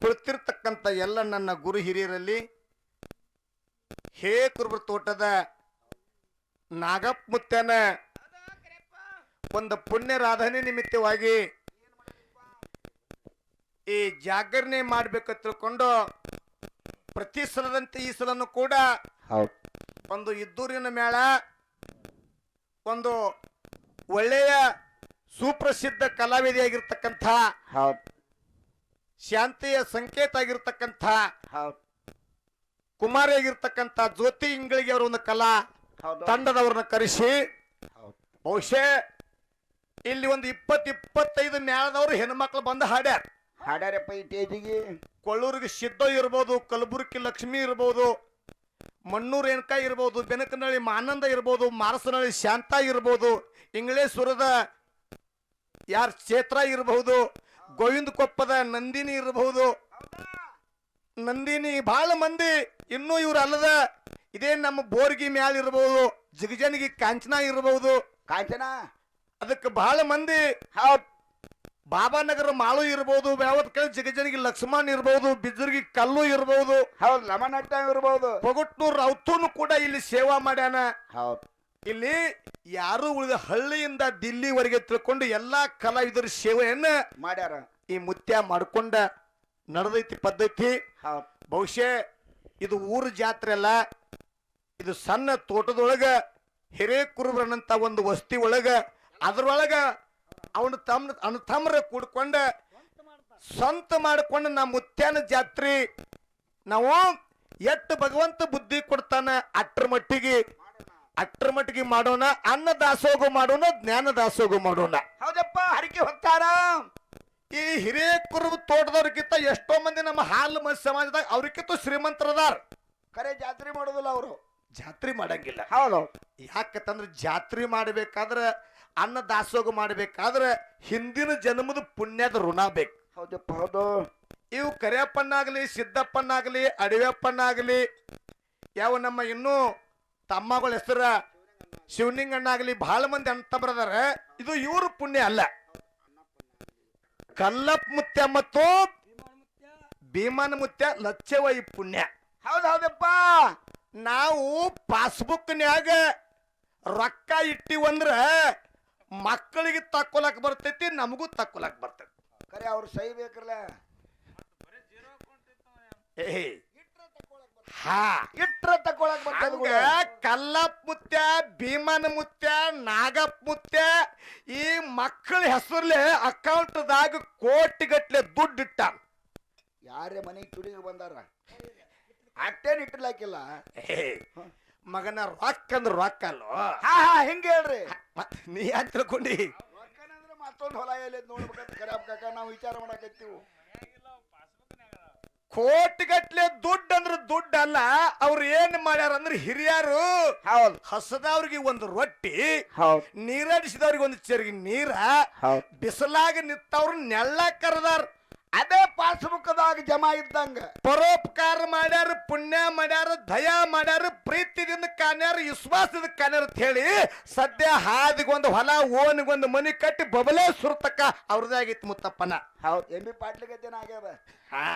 ಕುಳಿತಿರ್ತಕ್ಕಂಥ ಎಲ್ಲ ನನ್ನ ಗುರು ಹಿರಿಯರಲ್ಲಿ, ಹೇ ಕುರುಬರ ತೋಟದ ನಾಗಪ್ಪ ಒಂದು ಪುಣ್ಯ ರಾಧನೆ ನಿಮಿತ್ತವಾಗಿ ಈ ಜಾಗರಣೆ ಮಾಡಬೇಕು ತಿಳ್ಕೊಂಡು ಪ್ರತಿ ಸಲದಂತೆ ಈ ಸಲನು ಕೂಡ ಒಂದು ಇದ್ದೂರಿನ ಮೇಳ ಒಂದು ಒಳ್ಳೆಯ ಸುಪ್ರಸಿದ್ಧ ಕಲಾವಿದೆಯಾಗಿರ್ತಕ್ಕಂಥ ಹೌದು. ಶಾಂತಿಯ ಸಂಕೇತ ಆಗಿರ್ತಕ್ಕಂಥ ಹೌದು. ಕುಮಾರಿಯಾಗಿರ್ತಕ್ಕಂಥ ಜ್ಯೋತಿ ಇಂಗಳಿಗೆ ಅವರ ಒಂದು ಕಲಾ ತಂಡದವ್ರನ್ನ ಕರೆಸಿ ಬಹುಶಃ ಇಲ್ಲಿ ಒಂದು ಇಪ್ಪತ್ ಇಪ್ಪತ್ತೈದು ಮೇಳದವರು ಹೆಣ್ಮಕ್ಳು ಬಂದು ಹಾಡ್ಯಾರ. ಹಾಡ್ಯಾರಪ್ಪ ಈ ಟೇಜಿಗೆ ಕೊಳ್ಳೂರಿಗೆ ಸಿದ್ಧ ಇರ್ಬೋದು ಕಲಬುರಗಿ ಲಕ್ಷ್ಮಿ ಇರ್ಬೋದು ಮಣ್ಣೂರು ರೇಣುಕಾ ಇರ್ಬೋದು ಬೆನಕನಹಳ್ಳಿ ಮಾನಂದ ಇರ್ಬೋದು ಮಾರಸನಹಳ್ಳಿ ಶಾಂತ ಇರ್ಬೋದು ಇಂಗ್ಳೇಶ್ವರದ ಯಾರ ಕ್ಷೇತ್ರ ಇರಬಹುದು ಗೋವಿಂದ ಕೊಪ್ಪದ ನಂದಿನಿ ಇರಬಹುದು. ನಂದಿನಿ ಬಹಳ ಮಂದಿ ಇನ್ನೂ ಇವ್ರು ಅಲ್ಲದ. ಇದೇ ನಮ್ಮ ಬೋರ್ಗಿ ಮ್ಯಾಲ ಇರಬಹುದು ಜಿಗಜನಿಗೆ ಕಾಂಚನ ಇರಬಹುದು ಕಾಂಚನ? ಅದಕ್ಕೆ ಬಹಳ ಮಂದಿ. ಬಾಬಾನಗರ ಮಾಳು ಇರಬಹುದು ಯಾವತ್ ಕಡೆ ಜಿಗಜನಿಗೆ ಲಕ್ಷ್ಮಣ್ ಇರಬಹುದು ಬಿದ್ರಿಗೆ ಕಲ್ಲು ಇರಬಹುದು ಹೌದು ಲಮನಟ್ಟ ಇರ್ಬೋದು. ಪೊಗಟ್ನೂರ್ ರೌತೂನು ಕೂಡ ಇಲ್ಲಿ ಸೇವಾ ಮಾಡ್ಯಾನ. ಹೌದು. ಇಲ್ಲಿ ಯಾರು ಉಳಿದ ಹಳ್ಳಿಯಿಂದ ದಿಲ್ಲಿವರೆಗೆ ತಿಳ್ಕೊಂಡು ಎಲ್ಲಾ ಕಲಾವಿದರ ಸೇವೆಯನ್ನ ಮಾಡ್ಯಾರ. ಈ ಮುತ್ಯ ಮಾಡ್ಕೊಂಡ ನಡೆದೈತಿ ಪದ್ಧತಿ. ಹೌದು. ಬಹುಶಃ ಇದು ಊರ ಜಾತ್ರೆ ಅಲ್ಲ ಇದು ಸಣ್ಣ ತೋಟದೊಳಗ ಹಿರೇಕುರುಬ್ರನಂತ ಒಂದು ವಸ್ತಿ ಒಳಗ ಅದ್ರೊಳಗ ಅವನು ತಮ್ಮ ಅವನ ತಮ್ಮರ ಕೂಡ್ಕೊಂಡ ಸ್ವಂತ ಮಾಡಿಕೊಂಡು ನಮ್ಮ ಮುತ್ಯಾನ ಜಾತ್ರೆ. ನಾವು ಎಟ್ಟು ಭಗವಂತ ಬುದ್ಧಿ ಕೊಡ್ತಾನ ಅಟ್ರ ಮಟ್ಟಿಗೆ ಅಟ್ರ ಮಟ್ಟಿಗೆ ಮಾಡೋಣ ಅನ್ನ ದಾಸೋಗ ಮಾಡೋಣ ಜ್ಞಾನ ದಾಸೋಗ ಮಾಡೋಣ. ಹೌದಪ್ಪ ಹರಿಕೆ ಹೋಗ್ತಾರ ಈ ಹಿರೇಕುರು ತೋಟದವ್ರಿಗಿಂತ ಎಷ್ಟೋ ಮಂದಿ ನಮ್ಮ ಹಾಲು ಮ ಸಮಾಜದಾಗ ಅವ್ರಿಗಿಂತ ಶ್ರೀಮಂತರದಾರ. ಕರೆ ಜಾತ್ರೆ ಮಾಡೋದಿಲ್ಲ ಅವರು. ಜಾತ್ರೆ ಮಾಡಂಗಿಲ್ಲ. ಹೌದು. ಯಾಕಂತಂದ್ರೆ ಜಾತ್ರೆ ಮಾಡ್ಬೇಕಾದ್ರೆ ಅನ್ನ ದಾಸೋಗ ಮಾಡಬೇಕಾದ್ರೆ ಹಿಂದಿನ ಜನ್ಮದ ಪುಣ್ಯದ ಋಣ ಬೇಕು. ಹೌದಪ್ಪ ಹೌದು. ಇವು ಕರಿಯಪ್ಪನಾಗಲಿ ಸಿದ್ದಪ್ಪನಾಗಲಿ ಅಡವ್ಯಪ್ಪನಾಗಲಿ ಯಾವ ನಮ್ಮ ಇನ್ನೂ ತಮ್ಮಗಳ ಹೆಸರ ಶಿವಲಿಂಗಣ್ಣಾಗಲಿ ಬಹಳ ಮಂದಿ ಅಂತ ಬರದಾರ ಇದು ಇವ್ರ ಪುಣ್ಯ ಅಲ್ಲ. ಕಲ್ಲಪ್ಪ ಮುತ್ಯ ಮತ್ತು ಭೀಮನ ಮುತ್ಯ ಈ ಪುಣ್ಯ. ಹೌದು ಹೌದಪ್ಪ. ನಾವು ಪಾಸ್ಬುಕ್ನ್ಯಾಗ ರೊಕ್ಕ ಇಟ್ಟಿವಂದ್ರ ಮಕ್ಕಳಿಗೆ ತಕ್ಕೊಲಕ್ ಬರ್ತೈತಿ ನಮಗೂ ತಕ್ಕೊಲಕ್ ಬರ್ತೈತಿ. ಕರೆ ಅವ್ರು ಸಹಿ ಬೇಕ್ರಲ್ಲ ಏ ಹಾ. ಇಟ್ರ ತಕೊಳಕ್ ಬರ್ತದೆ ಕಲ್ಲಪ್ಪ ಮುತ್ಯ ಭೀಮನ ಮುತ್ಯ ನಾಗಪ್ಪ ಮುತ್ಯ ಈ ಮಕ್ಕಳ ಹೆಸರ್ಲೆ ಕೋಟಿ ಕೋಟಿಗಟ್ಲೆ ದುಡ್ಡು ಇಟ್ಟ ಯಾರೇ ಮನೆಗೆ ತುಡಿಗೆ ಬಂದಾರ? ಅಟ್ಟೇನ್ ಇಟ್ಟಿರ್ಲಾಕಿಲ್ಲ. ಏ, ಮಗನ ರೊಕ್ಕ ಅಂದ್ರ ರೊಕ್ಕ ಅಲ್ಲೋ? ಹಾ ಹಾ ಹಿಂಗೆ ಹೇಳ್ರಿ? ಮತ್ ನೀ ಯಾಕೆ ತಿಳ್ಕೊಂಡಿ? ರೊಕ್ಕನಂದ್ರೆ ಮತ್ತೊಂದು ಹೊಲ ಎಲ್ಲಿ ನೋಡ್ಬೇಕಂತ ಕಾಕ ನಾವು ವಿಚಾರ ಮಾಡಕತ್ತೀವಿ. ಕೋಟಿಗಟ್ಲೆ ದುಡ್ಡು ಅಂದ್ರೆ ದುಡ್ಡು ಅಲ್ಲ ಅವ್ರು ಏನ್ ಮಾಡ್ಯಾರ ಅಂದ್ರೆ ಹಿರಿಯರು. ಹೌದು. ಹಸದವ್ರಿಗೆ ಒಂದು ರೊಟ್ಟಿ ಹೌದು. ನೀರಡಿಸಿದವ್ರಿಗೆ ಒಂದು ಚೆರಿಗೆ ನೀರ ಹೌದು. ಬಿಸಿಲಾಗ ನಿತ್ತವ್ರು ನೆಲ್ಲ ಕರೆದಾರ. ಅದೇ ಪಾಸ್ಬುಕ್ದಾಗ ಜಮಾ ಇದ್ದಂಗ. ಪರೋಪಕಾರ ಮಾಡ್ಯಾರ ಪುಣ್ಯ ಮಾಡ್ಯಾರ ದಯಾ ಮಾಡ್ಯಾರ ಪ್ರೀತಿದಿಂದ ಕಾಣ್ಯಾರ ವಿಶ್ವಾಸದ ಕಾಣ್ಯಾರ ಅಂತ ಹೇಳಿ ಸದ್ಯ ಹಾದಿಗೊಂದು ಹೊಲ ಓನಿಗೊಂದು ಮನಿ ಕಟ್ಟಿ ಬಬಲೇ ಸುರ್ತಕ್ಕ ಅವ್ರದಾಗಿತ್ತು ಮುತ್ತಪ್ಪನ. ಹೌದು ಎಂ ಬಿ ಪಾಟೀಲ್ ಆಗ್ಯದ. ಹಾ.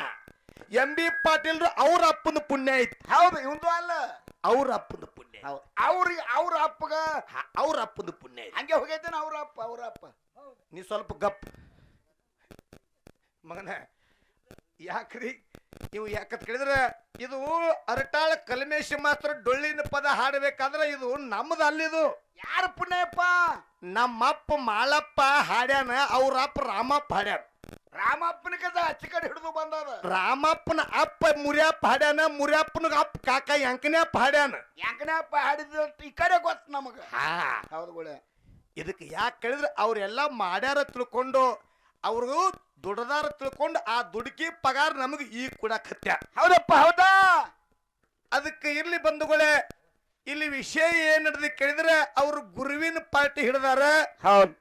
ಎಂ ಬಿ ಪಾಟೀಲ್ರು ಅವ್ರ ಅಪ್ಪನ ಪುಣ್ಯ ಐತಿ. ಹೌದು ಇವಂದು ಅಲ್ಲ. ಅವ್ರ ಅಪ್ಪನ ಪುಣ್ಯ ಹೌದು ಅವ್ರಿಗೆ ಅವ್ರ ಅಪ್ಪಗ ಅವ್ರ ಅಪ್ಪನ ಪುಣ್ಯ ಐತಿ. ಹಂಗೆ ಹೋಗೈತೇನ ಅವ್ರ ಅಪ್ಪ ಅವ್ರ ಅಪ್ಪ. ನೀ ಸ್ವಲ್ಪ ಗಪ್. ಮಗನ ಯಾಕ್ರಿ? ನೀವು ಯಾಕಂತ ಕೇಳಿದ್ರೆ ಇದು ಅರಟಾಳ ಕಲ್ಮೇಶ ಮಾತ್ರ ಡೊಳ್ಳಿನ ಪದ ಹಾಡಬೇಕಾದ್ರೆ ಇದು ನಮ್ದು ಅಲ್ಲಿದು. ಯಾರ ಪುಣ್ಯಪ್ಪ? ನಮ್ಮಪ್ಪ ಮಾಳಪ್ಪ ಹಾಡ್ಯಾನ ಅವ್ರ ಅಪ್ಪ ರಾಮಪ್ಪ ಹಾಡ್ಯಾನ. ರಾಮಪ್ಪನ ಕದ ಅಚ್ಚಿ ಕಡೆ ಹಿಡಿದು ಬಂದದ ರಾಮಪ್ಪನ ಅಪ್ಪ ಮುರ್ಯಪ್ಪ ಹಾಡ್ಯಾನ ಮುರಿಯಪ್ಪನ ಅಪ್ಪ ಕಾಕ ಎಂಕನಪ್ಪ ಹಾಡ್ಯಾನ. ಯಾಕನಪ್ಪ ಹಾಡಿದ ಈ ಕಡೆ ಗೊತ್ತು ನಮಗ. ಹಾ. ಹೌದು ಗುಳೆ. ಇದಕ್ಕೆ ಯಾಕೆ ಕೇಳಿದ್ರೆ ಅವರೆಲ್ಲ ಮಾಡ್ಯಾರ ತಿಳ್ಕೊಂಡು ಅವ್ರಿಗೂ ದುಡದಾರ ತಿಳ್ಕೊಂಡು ಆ ದುಡುಕಿ ಪಗಾರ ನಮಗೆ ಈಗ ಕೊಡಕತ್ಯ. ಹೌದಪ್ಪ ಹೌದಾ? ಅದಕ್ಕೆ ಇರ್ಲಿ ಬಂಧುಗಳೇ ಇಲ್ಲಿ ವಿಷಯ ಏನ್ ನಡೆದಿ ಕೇಳಿದ್ರೆ ಅವ್ರು ಗುರುವಿನ ಪಾರ್ಟಿ ಹಿಡಿದಾರ. ಹೌದು.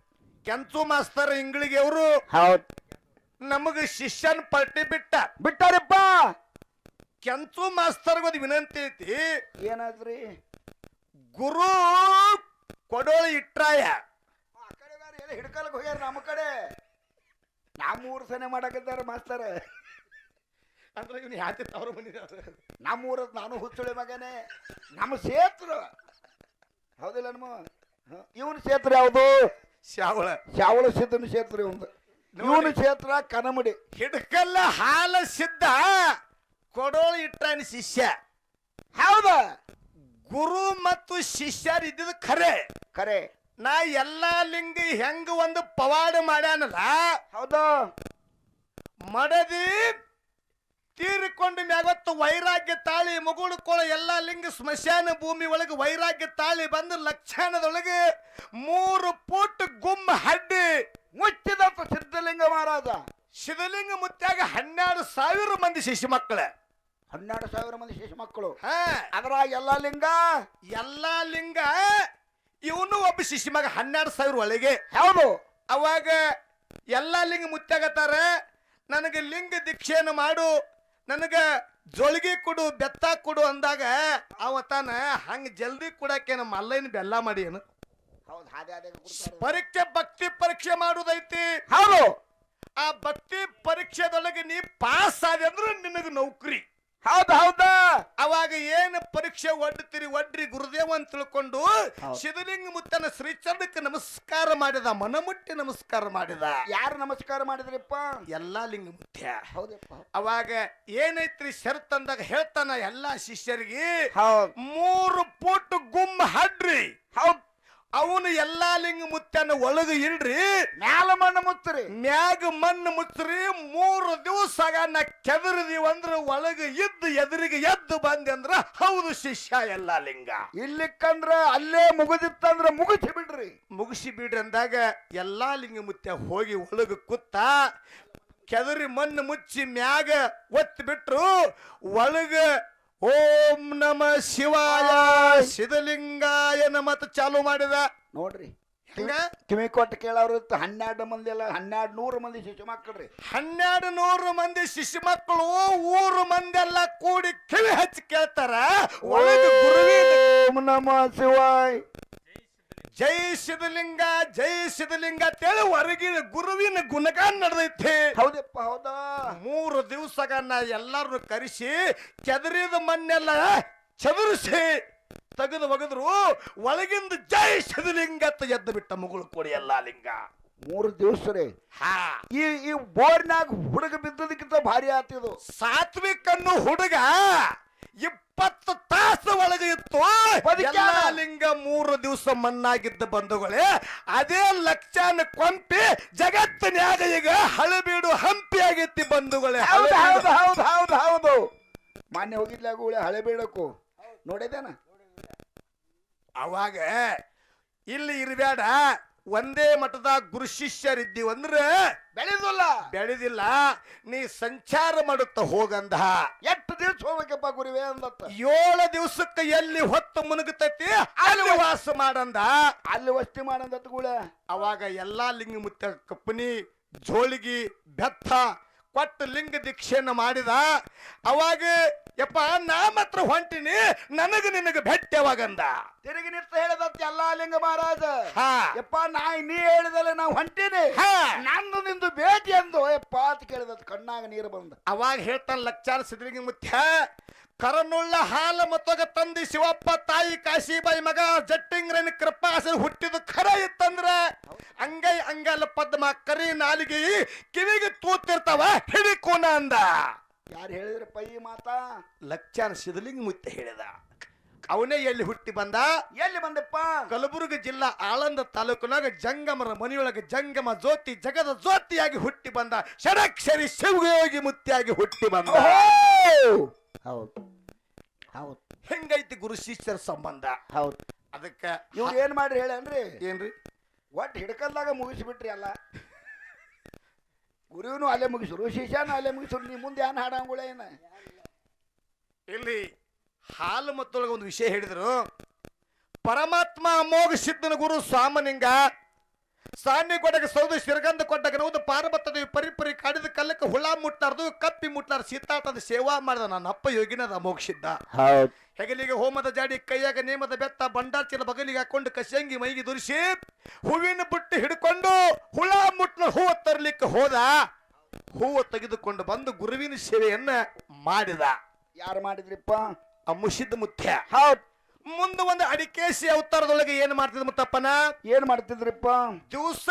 ಕೆಂಚು ಮಾಸ್ತರ್ ಇಂಗ್ಳಿಗೆ ಅವರು ಹೌದು. ನಮಗ ಶಿಷ್ಯನ್ ಪಾರ್ಟಿ ಬಿಟ್ಟ. ಬಿಟ್ಟಾರಪ್ಪ. ಕೆಂಚು ಮಾಸ್ತಾರ ವಿನಂತಿ ಐತಿ. ಏನಾದ್ರಿ? ಗುರು ಕೊಡೋಳ ಇಟ್ರಾಯ. ಹಿಡ್ಕಲ್ಗೆ ಹೋಗ್ಯಾರ ನಮ್ಮ ಕಡೆ? ನಮ್ಮೂರು ಸನೆ ಮಾಡಕತ್ತಾರ ಮಾಸ್ತರ. ಅಂದ್ರೆ ಇವ್ನು ಯಾತಿ ತವರು ನಮ್ಮ ನಮ್ಮೂರ ನಾನು ಹುಚ್ಚುಳಿ ಮಗನೇ. ನಮ್ಮ ಸೇತ್ರ ಹೌದಿಲ್ಲ ನಮ್ಮ ಇವನ ಕ್ಷೇತ್ರ ಯಾವುದು? ಶ್ಯಾವಳ. ಶ್ಯಾವಳ ಸಿದ್ಧನ ಕ್ಷೇತ್ರ ಇವಂದು. ಇವನ ಕ್ಷೇತ್ರ ಕನಮಡಿ. ಹಿಡ್ಕಲ್ಲ ಹಾಲ ಸಿದ್ಧ ಕೊಡೋಳು ಇಟ್ಟನ ಶಿಷ್ಯ. ಹೌದ? ಗುರು ಮತ್ತು ಶಿಷ್ಯರಿದ್ದು ಖರೆ. ಖರೆ. ನಾ ಎಲ್ಲಾ ಲಿಂಗ ಹೆಂಗ ಒಂದು ಪವಾಡ ಮಾಡ್ಯಾನಲ್ಲ ಹೌದು. ಮಡದಿ ತೀರಿಕೊಂಡ ಮ್ಯಾಗತ್ತು ವೈರಾಗ್ಯ ತಾಳಿ ಮುಗುಳುಕೊಳ ಎಲ್ಲಾ ಲಿಂಗ ಸ್ಮಶಾನ ಭೂಮಿ ಒಳಗೆ ವೈರಾಗ್ಯ ತಾಳಿ ಬಂದು ಲಕ್ಷಣದೊಳಗೆ ಮೂರು ಫೂಟ್ ಗುಮ್ಮ ಹಡ್ಡಿ ಮುಚ್ಚಿದಂತ ಸಿದ್ಧಲಿಂಗ ಮಹಾರಾಜ. ಸಿದ್ಧಲಿಂಗ ಮುತ್ತಾಗ ಹನ್ನೆರಡು ಸಾವಿರ ಮಂದಿ ಶಿಶು ಮಕ್ಕಳ. ಹನ್ನೆರಡು ಸಾವಿರ ಮಂದಿ ಶಿಶು ಮಕ್ಕಳು. ಹಾ. ಅದ್ರಾಗ ಎಲ್ಲ ಲಿಂಗ? ಎಲ್ಲಾ ಲಿಂಗ ಇವನು ಒಬ್ಬ ಶಿಶು ಮಗ ಹನ್ನೆರಡು ಸಾವಿರ ಒಳಗೆ. ಹೌದು. ಅವಾಗ ಎಲ್ಲ ಲಿಂಗ ಮುತ್ತಾಗತ್ತಾರ. ನನಗೆ ಲಿಂಗ ದೀಕ್ಷೆಯನ್ನು ಮಾಡು. ನನಗೆ ಜೊಳಗಿ ಕೊಡು ಬೆತ್ತ ಕೊಡು ಅಂದಾಗ ಅವ ತಾನ ಹಂಗ ಜಲ್ದಿ ಕೊಡಕ್ಕೆ ನಮ್ಮ ಮಲ್ಲೈನ ಬೆಲ್ಲ ಮಾಡಿ ಏನು ಹೌದು ಹಾಗೆ ಹಾಗೆ ಕೊಡ್ತಾರೆ. ಪರೀಕ್ಷೆ ಭಕ್ತಿ ಪರೀಕ್ಷೆ ಮಾಡುದೈತಿ. ಹೌದು. ಆ ಭಕ್ತಿ ಪರೀಕ್ಷೆದೊಳಗೆ ನೀ ಪಾಸ್ ಆದೆ ಅಂದ್ರೆ ನಿನಗ ನೌಕರಿ. ಹೌದು ಹೌದಾ. ಅವಾಗ ಏನು ಪರೀಕ್ಷೆ ಒಡ್ತೀರಿ ಒಡ್ರಿ ಗುರುದೇವ ಅಂತ ತಿಳ್ಕೊಂಡು ಸಿದ್ಧಲಿಂಗ ಮುತ್ತನ ಶ್ರೀಚಂದಕ್ಕೆ ನಮಸ್ಕಾರ ಮಾಡಿದ ಮನಮುಟ್ಟಿ ನಮಸ್ಕಾರ ಮಾಡಿದ. ಯಾರು ನಮಸ್ಕಾರ ಮಾಡಿದ್ರಿಪ್ಪ? ಎಲ್ಲಾ ಲಿಂಗ ಮುತ್ಯ. ಹೌದಪ್ಪ. ಅವಾಗ ಏನೈತ್ರಿ ಶರತ್ ಅಂದಾಗ ಹೇಳ್ತಾನ ಎಲ್ಲಾ ಶಿಷ್ಯರಿಗೆ? ಮೂರು ಫೂಟ್ ಗುಮ್ಮ ಹಡ್ರಿ. ಹೌದು. ಅವನು ಎಲ್ಲಾ ಲಿಂಗ ಮುತ್ತನ ಒಳಗ ಇಡ್ರಿ ಮ್ಯಾಲ ಮಣ್ಣು ಮುತ್ತರಿ. ಮ್ಯಾಗ ಮಣ್ಣು ಮುಚ್ಚ್ರಿ ಮೂರು ದಿವಸ ನಾ ಕೆದರಿದೀವಿ ಅಂದ್ರ ಒಳಗ ಇದ್ದು ಎದುರಿಗೆ ಎದ್ದು ಬಂದೆ ಅಂದ್ರ ಹೌದು ಶಿಷ್ಯ ಎಲ್ಲಾ ಲಿಂಗ. ಇಲ್ಲಿಕ್ಕಂದ್ರ ಅಲ್ಲೇ ಮುಗಿದಿತ್ತಂದ್ರ ಮುಗಿಸಿ ಬಿಡ್ರಿ. ಮುಗಿಸಿ ಬಿಡ್ರಿ ಅಂದಾಗ ಎಲ್ಲಾ ಲಿಂಗ ಮುತ್ಯ ಹೋಗಿ ಒಳಗ ಕುತ್ತ ಕೆದರಿ ಮಣ್ಣು ಮುಚ್ಚಿ ಮ್ಯಾಗ ಒತ್ತಿ ಬಿಟ್ರು ಒಳಗ ಓಂ ನಮ ಶಿವಾಯ ಸಿದ್ಧಲಿಂಗಾಯ ನಮತ ಚಾಲು ಮಾಡಿದ. ನೋಡ್ರಿ ಹೆಂಗ? ಕಿವಿ ಕೊಟ್ಟು ಕೇಳೋರು ಹನ್ನೆರಡು ಮಂದಿ ಅಲ್ಲ ಹನ್ನೆರಡು ನೂರು ಮಂದಿ ಶಿಶು ಮಕ್ಕಳ್ರಿ. ಹನ್ನೆರಡು ನೂರು ಮಂದಿ ಶಿಶು ಮಕ್ಕಳು ಊರು ಮಂದಿ ಎಲ್ಲ ಕೂಡಿ ಕಿವಿ ಹಚ್ಚಿ ಕೇಳ್ತಾರ. ಒಳಗ ಗುರುವಿನ ಓಂ ನಮ ಶಿವಾಯ್. ಜೈ ಸಿದ್ಧಲಿಂಗ ಜೈ ಸಿದ್ಧಲಿಂಗ ಅಂತೇಳಿ ಹೊರಗಿನ ಗುರುವಿನ ಗುಣಗಾನ ನಡೆದೈತಿ. ಹೌದಪ್ಪ ಹೌದಾ? ಮೂರು ದಿವಸಗನ್ನ ಎಲ್ಲಾರು ಕರೆಸಿ ಕೆದರಿದ ಮಣ್ಣೆಲ್ಲ ಚದುರಿಸಿ ತೆಗೆದು ಒಗದ್ರು ಒಳಗಿಂದ ಜೈ ಸಿದ್ಧಲಿಂಗ ಅಂತ ಎದ್ದು ಬಿಟ್ಟ ಮುಗುಳು ಕೊಡಿ ಎಲ್ಲ ಲಿಂಗ. ಮೂರು ದಿವಸ ರೀ ಹಾ. ಈ ಈ ಬೋರ್ನಾಗ ಹುಡುಗ ಬಿದ್ದದಕ್ಕಿಂತ ಭಾರಿ ಆತಿದು ಸಾತ್ವಿಕ್ ಅನ್ನೋ ಹುಡುಗ ಇಪ್ಪತ್ತು ತಾಸು ಒಳಗೆ ಇತ್ತು. ಲಿಂಗ ಮೂರು ದಿವಸ ಮಣ್ಣಾಗಿದ್ದ ಬಂಧುಗಳೇ ಅದೇ ಲಕ್ಷಾನ ಕೊಂಪಿ ಜಗತ್ತಿನ್ಯಾಗ ಈಗ ಹಳಬೀಡು ಹಂಪಿ ಆಗೈತಿ ಬಂಧುಗಳೇ. ಹೌದು. ಹೌದು ಹೌದು ಹೌದು ಹೌದು. ಮಾನ್ಯ ಹೋಗಿದ್ಲಾಗ ಉಳೆ ಹಳೆ ಬೀಡಕ್ಕು. ನೋಡಿದೇನ ಅವಾಗ ಇಲ್ಲಿ ಇರಬೇಡ ಒಂದೇ ಮಠದ ಗುರು ಶಿಷ್ಯರಿದ್ದೀವಿ ಅಂದ್ರೆ ಬೆಳೆದಿಲ್ಲ. ಬೆಳೆದಿಲ್ಲ. ನೀ ಸಂಚಾರ ಮಾಡುತ್ತ ಹೋಗಂದ. ಎಷ್ಟು ದಿವಸ ಹೋಗ್ಬೇಕಪ್ಪ ಗುರುವೆ ಅಂದತ್ತ. ಏಳು ದಿವಸಕ್ಕೆ ಎಲ್ಲಿ ಹೊತ್ತು ಮುನುಗುತ್ತೈತಿ ಅಲ್ಲಿ ವಾಸ ಮಾಡಂದ. ಅಲ್ಲಿ ವಸ್ತಿ ಮಾಡಂದತ್ತ ಗುಳ. ಅವಾಗ ಎಲ್ಲಾ ಲಿಂಗ ಮುತ್ತ ಕಪ್ಪನಿ ಜೋಳಿಗಿ ಬೆತ್ತ ಕೊಟ್ಟು ಲಿಂಗ ದೀಕ್ಷೆಯನ್ನು ಮಾಡಿದ. ಅವಾಗ ಯಪ್ಪ ನಾ ಮಾತ್ರ ಹೊಂಟಿನಿ ನನಗ ನಿನಗ ಭೇಟ್ಯವಾಗಂದ ತಿರುಗಿ ನಿಂತ ಹೇಳದತ್ತ ಎಲ್ಲಾ ಲಿಂಗ ಮಹಾರಾಜ. ಹಾ. ಯಪ್ಪ ನಾ ನೀ ಹೇಳಿದಲ್ಲ ನಾ ಹೊಂಟೀನಿ. ಹಾ. ನಂದು ನಿಂದು ಭೇಟಿ ಅಂದು ಯಪ್ಪ ಅಂತ ಕೇಳಿದತ್ ಕಣ್ಣಾಗ ನೀರು ಬಂದ. ಅವಾಗ ಹೇಳ್ತಾನ ಲಕ್ಷಾನ ಸಿದ್ರಿಗೆ ಮುತ್ಯ ಕರನುಳ್ಳ ಹಾಲ ಮತ್ತೊಗ ತಂದಿ ಶಿವಪ್ಪ ತಾಯಿ ಕಾಶಿಬಾಯಿ ಮಗ ಜಟ್ಟಿಂಗ್ರನ ಕೃಪಾಸ ಹುಟ್ಟಿದ ಖರ ಇತ್ತಂದ್ರ ಅಂಗೈ ಅಂಗಲ ಪದ್ಮ ಕರಿ ನಾಲಿಗೆ ಕಿವಿಗೆ ತೂತಿರ್ತಾವ ಹಿಡಿಕೋನ ಅಂದ. ಯಾರು ಹೇಳಿದ್ರಪ್ಪ ಪೈ ಮಾತಾ? ಲಕ್ಷಾನ ಸಿದ್ಧಲಿಂಗ ಮುತ್ತೆ ಹೇಳಿದ. ಅವನೇ ಎಲ್ಲಿ ಹುಟ್ಟಿ ಬಂದ? ಎಲ್ಲಿ ಬಂದಪ್ಪ? ಕಲಬುರಗಿ ಜಿಲ್ಲಾ ಆಳಂದ ತಾಲೂಕಿನಾಗ ಜಂಗಮರ ಮನೆಯೊಳಗೆ ಜಂಗಮ ಜ್ಯೋತಿ ಜಗದ ಜ್ಯೋತಿಯಾಗಿ ಹುಟ್ಟಿ ಬಂದ. ಷಡಕ್ಷರಿ ಶಿವಯೋಗಿ ಮುತ್ತಿಯಾಗಿ ಹುಟ್ಟಿ ಬಂದ. ಹೌದು. ಹೌದು. ಹೆಂಗೈತಿ ಗುರು ಶಿಷ್ಯರ ಸಂಬಂಧ? ಹೌದು. ಅದಕ್ಕೆ ಇವ್ರು ಏನ್ ಮಾಡ್ರಿ ಹೇಳನ್ರಿ ಏನ್ರಿ? ಒಟ್ಟು ಹಿಡ್ಕಲ್ದಾಗ ಮುಗಿಸ್ಬಿಟ್ರಿ ಅಲ್ಲ. ಗುರುವಿನು ಅಲ್ಲೇ ಮುಗಿಸರು ಶಿಷ್ಯನು ಅಲ್ಲೇ ಮುಗಿಸರು ನೀ ಮುಂದೆ ಏನು ಹಾಡಂಗುಳ ಏನ? ಇಲ್ಲಿ ಹಾಲು ಮತ್ತೊಳಗೆ ಒಂದು ವಿಷಯ ಹೇಳಿದ್ರು, ಪರಮಾತ್ಮ ಅಮೋಘ ಸಿದ್ಧನ ಗುರು ಸ್ವಾಮನಿಂಗ ಸಾನ್ಯ ಕೊಡಗ ಸೌದು ಶಿರಗಂಧ ಕೊಟ್ಟಗ ನೌದು ಪಾರ್ವತದ ಪರಿಪರಿ ಕಾಡಿದ ಕಲ್ಲಕ್ಕೆ ಹುಳ ಮುಟ್ಲಾರ್ದು ಕಪ್ಪಿ ಮುಟ್ಲಾರ ಸೀತಾಟದ ಸೇವಾ ಮಾಡಿದ ನನ್ನ ಅಪ್ಪ ಯೋಗಿನದ ಮೋಕ್ಷಿದ್ದ ಹೆಗಲಿಗೆ ಹೋಮದ ಜಾಡಿ ಕೈಯಾಗ ನೇಮದ ಬೆತ್ತ ಬಂಡಾರ್ಚಿನ ಬಗಲಿಗೆ ಹಾಕೊಂಡು ಕಸಿಯಂಗಿ ಮೈಗೆ ದುರಿಸಿ ಹೂವಿನ ಬುಟ್ಟಿ ಹಿಡ್ಕೊಂಡು ಹುಳ ಮುಟ್ಲ ಹೂವ ತರ್ಲಿಕ್ಕೆ ಹೋದ. ಹೂವ ತೆಗೆದುಕೊಂಡು ಬಂದು ಗುರುವಿನ ಸೇವೆಯನ್ನ ಮಾಡಿದ. ಯಾರು ಮಾಡಿದ್ರಿಪ್ಪ? ಆ ಮುಷಿದ್ ಮುತ್ಯ. ಹೌದ್. ಮುಂದೆ ಒಂದು ಅಡಿಕೇಶಿ ಅವತಾರದೊಳಗೆ ಏನ್ ಮಾಡ್ತಿದ್ರು ಮುತ್ತಪ್ಪನ? ಏನ್ ಮಾಡ್ತಿದ್ರಿಪ್ಪ? ದಿವಸ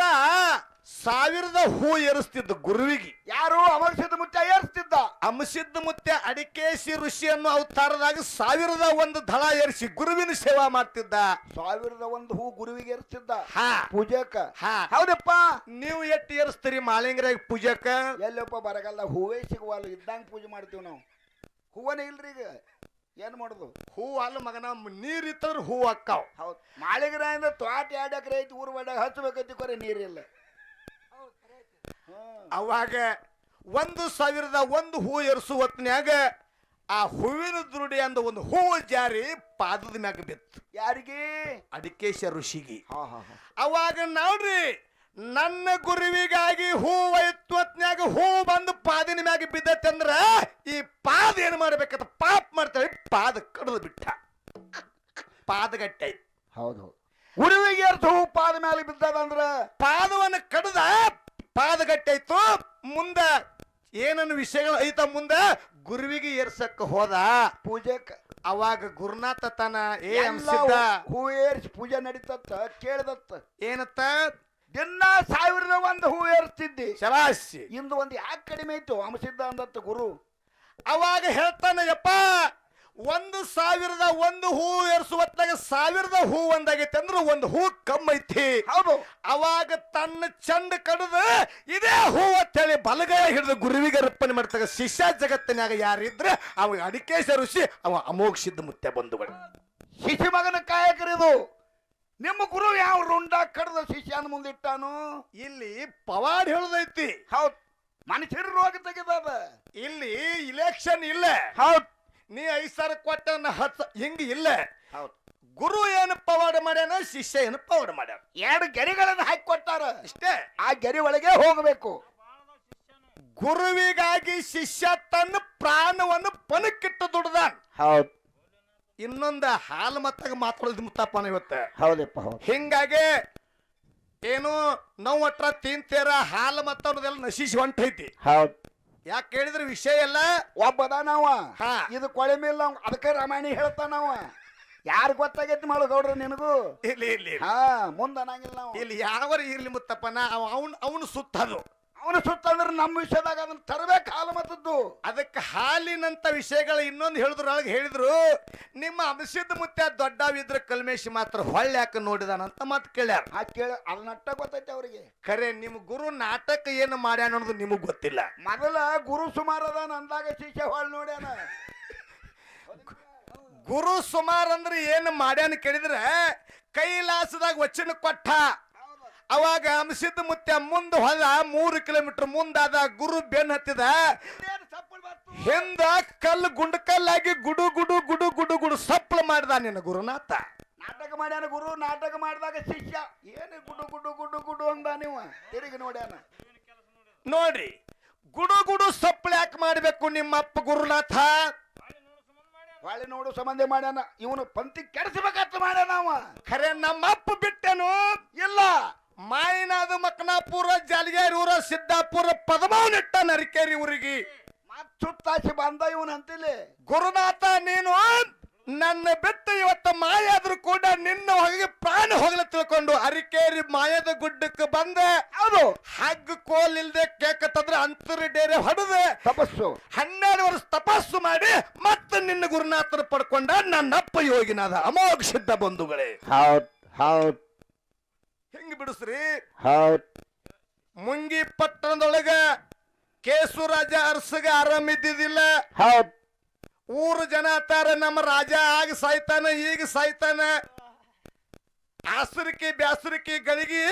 ಸಾವಿರದ ಹೂ ಏರಿಸ್ತಿದ್ದ ಗುರುವಿಗೆ. ಯಾರು ಅಮರ್ಷದ ಮುಚ್ಚ ಏರಿಸ್ತಿದ್ದ? ಅಮಸಿದ್ದ ಮುತ್ತ ಅಡಿಕೇಶಿ ಋಷಿ ಅನ್ನೋ ಅವತಾರದಾಗ ಸಾವಿರದ ಒಂದು ದಳ ಏರಿಸಿ ಗುರುವಿನ ಸೇವಾ ಮಾಡ್ತಿದ್ದ. ಸಾವಿರದ ಒಂದು ಹೂ ಗುರುವಿಗೆ ಏರಿಸ್ತಿದ್ದ? ಹಾ. ಪೂಜೆಕ? ಹಾ. ಹೌದಪ್ಪ. ನೀವು ಎಟ್ಟು ಏರಿಸ್ತೀರಿ ಮಾಳಿಂಗರಾಗ ಪೂಜಕ? ಎಲ್ಲಪ್ಪ ಬರಗಲ್ಲ ಹೂವೇ ಸಿಗುವಲ್ಲ. ಇದ್ದಂಗೆ ಪೂಜೆ ಮಾಡ್ತೀವಿ ನಾವು. ಹೂವನೇ ಇಲ್ರಿ ಈಗ. ಏನ್ ಮಾಡೋದು? ಹೂ ಅಲ್ಲ ಮಗನ ನೀರ್ ಇತ್ತಂದ್ರೆ ಹೂ ಅಕ್ಕಾವ್ ಹೌದು. ಮಾಳಿಗರಿಂದ ತೋಟ ಎರಡು ಎಕರೆ ಐತಿ ಊರ್ ಒಳಗೆ ಹಚ್ಚಬೇಕೈತಿ ಕೊರೆ ನೀರಿಲ್ಲ ಹೌದು ಅವಾಗ ಒಂದು ಸಾವಿರದ ಒಂದು ಹೂ ಹೊತ್ನ್ಯಾಗ ಆ ಹೂವಿನ ದುರುಡಿ ಅಂದ ಒಂದು ಹೂವು ಜಾರಿ ಪಾದದ ಮ್ಯಾಗ ಬಿತ್ತು. ಯಾರಿಗೆ? ಅಡಿಕೇಶ ಋಷಿಗೆ. ಹಾ ಹಾ ಹಾ. ಅವಾಗ ನೋಡ್ರಿ ನನ್ನ ಗುರುವಿಗಾಗಿ ಹೂ ವೈತ್ವತ್ನಾಗ ಹೂ ಬಂದು ಪಾದಿನ ಮ್ಯಾಗ ಬಿದ್ದತ್ತೆ ಅಂದ್ರ ಈ ಪಾದ ಏನು ಮಾಡ್ಬೇಕಂತ ಪಾಪ ಮಾಡ್ತಾಳೆ ಪಾದ ಕಡಿದು ಬಿಟ್ಟ. ಪಾದಗಟ್ಟೆ. ಹೌದು ಹೌದು. ಗುರುವಿಗೆ ಅರ್ಥ ಹೂ ಪಾದ ಮೇಲೆ ಬಿದ್ದದಂದ್ರೆ ಪಾದವನ್ನು ಕಡ್ದ ಪಾದಗಟ್ಟೈತು ಮುಂದ ಏನನ್ನು ವಿಷಯಗಳು ಐತ ಮುಂದೆ? ಗುರುವಿಗೆ ಏರ್ಸಕ್ಕ ಹೋದ. ಪೂಜೆಕ. ಅವಾಗ ಗುರುನಾಥ ತನ ಏ ಹೂ ಏರ್ಸಿ ಪೂಜೆ ನಡೀತತ್ತ ಕೇಳ್ದತ್ತ. ಏನತ್ತ? ದಿನ ಸಾವಿರದ ಒಂದು ಹೂ ಏರ್ತಿದ್ದೆ ಶರಾಶಿ. ಇಂದು ಒಂದು ಯಾಕೆ ಕಡಿಮೆ ಇತ್ತು ಅಂಶಿದ್ದ ಅಂದತ್ತ ಗುರು. ಅವಾಗ ಹೇಳ್ತಾನೆ ಯಪ್ಪ ಒಂದು ಸಾವಿರದ ಒಂದು ಹೂ ಏರ್ಸುವತ್ನಾಗ ಸಾವಿರದ ಹೂ ಒಂದಾಗೈತೆ ಅಂದ್ರೆ ಒಂದು ಹೂ ಕಮ್ಮೈತಿ ಹೌದು. ಅವಾಗ ತನ್ನ ಚಂದ ಕಡದ ಇದೇ ಹೂ ಅಂತೇಳಿ ಬಲಗೈ ಹಿಡಿದು ಗುರುವಿಗೆ ಅರ್ಪಣೆ ಮಾಡ್ತಾಗ ಶಿಷ್ಯ ಜಗತ್ತಿನಾಗ ಯಾರಿದ್ರೆ ಅವಾಗ ಅಡಿಕೇಶ ಋಷಿ ಅವ ಅಮೋಘ ಸಿದ್ಧ ಮುತ್ತೆ ಬಂಧುಗಳು ಶಿಶು ಮಗನ ಕಾಯಕರಿದು. ನಿಮ್ಮ ಗುರು ಯಾವ ರುಂಡ ಕಡ್ದ ಶಿಷ್ಯನ ಮುಂದಿಟ್ಟಾನು ಇಲ್ಲಿ ಪವಾಡ್ ಹೇಳದೈತಿ. ಹೌದ್. ಮನುಷ್ಯರ ರೋಗ ತೆಗೆದದ. ಇಲ್ಲಿ ಇಲೆಕ್ಷನ್ ಇಲ್ಲ. ಹೌದ್. ನೀ ಐದ್ ಸಾವಿರ ಕೊಟ್ಟ ಹತ್ತು ಹಿಂಗ ಇಲ್ಲ. ಹೌದ್. ಗುರು ಏನು ಪವಾಡ ಮಾಡ್ಯಾನ ಶಿಷ್ಯ ಏನು ಪವಾಡ ಮಾಡ್ಯಾನ? ಎರಡು ಗೆರಿಗಳನ್ನು ಹಾಕಿ ಕೊಟ್ಟಾರ. ಇಷ್ಟೇ. ಆ ಗೆರಿ ಒಳಗೆ ಹೋಗಬೇಕು. ಗುರುವಿಗಾಗಿ ಶಿಷ್ಯ ತನ್ನ ಪ್ರಾಣವನ್ನು ಪಣಕ್ಕಿಟ್ಟು ದುಡ್ದಾನ್. ಹೌದ್. ಇನ್ನೊಂದ ಹಾಲು ಮತ್ತಾಗ ಮಾತಾಡೋದು ಮುತ್ತಪ್ಪನ ಇವತ್ತ. ಹೌದಪ್ಪ ಹೌದು. ಹಿಂಗಾಗಿ ಏನು ನಾವು ಒಟ್ರ ತಿಂತೇರ ಹಾಲು ಮತ್ತ ಅನ್ನೋದೆಲ್ಲ ನಶಿಸಿ ಹೊಂಟೈತಿ. ಹೌದು. ಯಾಕೆ ಕೇಳಿದ್ರೆ ವಿಷಯ ಎಲ್ಲ ಒಬ್ಬದ ನಾವ. ಹಾ. ಇದು ಕೊಳೆ ಮೇಲೆ ನಾವು ಅದಕ್ಕೆ ರಾಮಾಯಣ ಹೇಳ್ತಾನವ ಯಾರು ಗೊತ್ತಾಗೈತಿ ಗೌಡ್ರ ನಿನಗೂ? ಇಲ್ಲಿ ಇಲ್ಲಿ ಹಾ ಮುಂದ ಅನ್ನಂಗಿಲ್ಲ ನಾವು. ಇಲ್ಲಿ ಯಾವ ಇರ್ಲಿ ಮುತ್ತಪ್ಪನ? ಅವ ಅವನ್ ಅವನು ಸುತ್ತದು. ಅವನು ಸುತ್ತಂದ್ರೆ ನಮ್ಮ ವಿಷಯದಾಗ ಅದನ್ನ ತರಬೇಕು ಹಾಲು ಮತದ್ದು ಅದಕ್ಕೆ ಹಾಲಿನಂತ ವಿಷಯಗಳು ಇನ್ನೊಂದು ಹೇಳಿದ್ರೊಳಗೆ ಹೇಳಿದ್ರು. ನಿಮ್ಮ ಅಂಶದ ಮುತ್ಯ ದೊಡ್ಡವಿದ್ರ ಕಲ್ಮೇಶಿ ಮಾತ್ರ ಹೊಳ್ಳಿ ಯಾಕೆ ನೋಡಿದಾನಂತ ಮಾತು ಕೇಳ್ಯಾರ. ಆ ಕೇಳ ಅದ್ ನಟ್ಟ ಗೊತ್ತೈತೆ ಅವರಿಗೆ. ಖರೆ ನಿಮ್ ಗುರು ನಾಟಕ ಏನು ಮಾಡ್ಯಾನ ಅನ್ನೋದು ನಿಮಗ್ ಗೊತ್ತಿಲ್ಲ. ಮೊದಲ ಗುರು ಸುಮಾರು ಅದಾನ ಅಂದಾಗ ಶಿಷ್ಯ ಹೊಳ್ ನೋಡ್ಯಾನ. ಗುರು ಸುಮಾರ್ ಅಂದ್ರೆ ಏನು ಮಾಡ್ಯಾನ ಕೇಳಿದ್ರೆ ಕೈಲಾಸದಾಗ ವಚನ ಕೊಟ್ಟ. ಅವಾಗ ಅಂಶದ ಮುತ್ಯ ಮುಂದೆ ಹೊಲ ಮೂರು ಕಿಲೋಮೀಟರ್ ಮುಂದಾದ ಗುರು ಬೆನ್ ಹತ್ತಿದ. ಹಿಂದ ಕಲ್ಲು ಗುಂಡು ಕಲ್ಲಾಗಿ ಗುಡು ಗುಡು ಗುಡು ಗುಡು ಗುಡು ಸಪ್ಪಳ ಮಾಡಿದ ನಿನ್ನ ಗುರುನಾಥ. ನಾಟಕ ಮಾಡ್ಯಾನ ಗುರು ನಾಟಕ ಮಾಡಿದಾಗ ಶಿಷ್ಯ ಏನು ಗುಡು ಗುಡು ಗುಡು ಗುಡು ಅಂದ ನೀವು? ತಿರುಗಿ ನೋಡ್ಯಾನ. ನೋಡ್ರಿ ಗುಡು ಗುಡು ಸಪ್ಪಳ ಯಾಕೆ ಮಾಡ್ಬೇಕು ನಿಮ್ಮ ಅಪ್ಪ ಗುರುನಾಥ? ಹೊಳೆ ನೋಡು ಸಂಬಂಧ ಮಾಡ್ಯಾನ ಇವನು ಪಂಕ್ತಿ ಕೆಡಿಸ್ಬೇಕಂತ ಮಾಡ್ಯಾನ ಅವ. ಖರೆ ನಮ್ಮ ಅಪ್ಪ ಬಿಟ್ಟೆನು? ಇಲ್ಲ. ಮಾಯಿನಾದ ಮಕ್ನಾಪುರ ಜಾಲಿಗೇರಿ ಊರ ಸಿದ್ದಾಪುರ ಪದಮಾವನಿಟ್ಟ ನರಿಕೇರಿ ಊರಿಗೆ. ಸುತ್ತಾಸಿ ಬಂದ ಇವನ್ ಅಂತಿಲ್ಲಿ ಗುರುನಾಥ ನೀನು ನನ್ನ ಬಿಟ್ಟು ಇವತ್ತು ಮಾಯಾದ್ರೂ ಕೂಡ ನಿನ್ನ ಹೊಗೆ ಪ್ರಾಣ ಹೋಗಲು ತಿಳ್ಕೊಂಡು ಅರಿಕೇರಿ ಮಾಯದ ಗುಡ್ಡಕ್ಕೆ ಬಂದೆ. ಅದು ಹಗ್ಗ ಕೋಲ್ ಇಲ್ದೆ ಕೇಕತ್ತಂದ್ರೆ ಅಂತರ ಡೇರೆ ಹೊಡೆದೆ ತಪಸ್ಸು. ಹನ್ನೆರಡು ವರ್ಷ ತಪಸ್ಸು ಮಾಡಿ ಮತ್ತೆ ನಿನ್ನ ಗುರುನಾಥನ ಪಡ್ಕೊಂಡ ನನ್ನಪ್ಪ ಯೋಗಿನಾದ ಅಮೋಘ ಸಿದ್ಧ ಬಂಧುಗಳೇ. ಹೌದ್ ಹೌದ್. ಹೆಂಗ್ ಬಿಡಿಸ್ರಿ? ಹೌದ್. ಮುಂಗಿ ಪಟ್ಟಣದೊಳಗ ಕೇಸು ರಾಜ ಅರಸಗ ಆರಾಮಿದ್ದಿದ್ದಿಲ್ಲ ಹೌದ್. ಊರ ಜನ ಅತ್ತಾರ ನಮ್ಮ ರಾಜ ಆಗ ಸಾಯ್ತಾನ ಈಗ ಸಾಯ್ತಾನ. ಆಸರಿಕೆ ಬ್ಯಾಸರಿಕೆ ಗಳಿಗೆ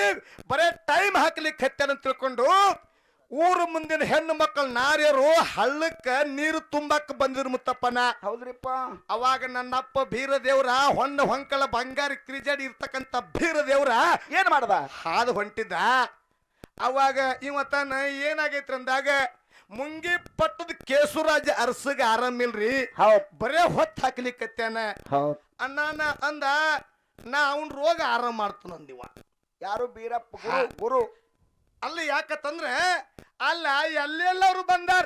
ಬರೇ ಟೈಮ್ ಹಾಕ್ಲಿಕ್ಕೆ ಹತ್ತಾನ ತಿಳ್ಕೊಂಡು ಊರು ಮುಂದಿನ ಹೆಣ್ಣು ಮಕ್ಕಳು ನಾರ್ಯರು ಹಳ್ಳಕ್ಕ ನೀರು ತುಂಬಕ್ ಬಂದಿರು ಮುತ್ತಪ್ಪನ. ಹೌದ್ರಿಪ್ಪ. ಅವಾಗ ನನ್ನಪ್ಪ ಬೀರದೇವ್ರ ಹೊನ್ನ ಹೊಂಕಳ ಬಂಗಾರಿ ಕ್ರಿಜಾಡಿ ಇರ್ತಕ್ಕಂಥ ಬೀರದೇವ್ರ ಏನ್ ಮಾಡ್ದ? ಹಾದು ಹೊಂಟಿದ್ದ. ಅವಾಗ ಇವತ್ತನ ಏನಾಗೈತ್ರಿ ಅಂದಾಗ ಮುಂಗಿ ಪಟ್ಟದ ಕೇಸುರಾಜ ಅರಸಗ ಆರಾಮಿಲ್ರಿ ಹೌದ್. ಬರೇ ಹೊತ್ತು ಹಾಕ್ಲಿಕ್ಕತ್ತೇನ ಹೌದ್. ಅಣ್ಣನ ಅಂದ ನಾ ಅವನ್ ರೋಗ ಆರಾಮ್ ಮಾಡ್ತಾನಂದಿವ ಯಾರು ಬೀರಪ್ಪ ಗುರು ಗುರು. ಅಲ್ಲಿ ಯಾಕತ್ತಂದ್ರೆ ಅಲ್ಲ ಎಲ್ಲೆಲ್ಲವರು ಬಂದಾರ.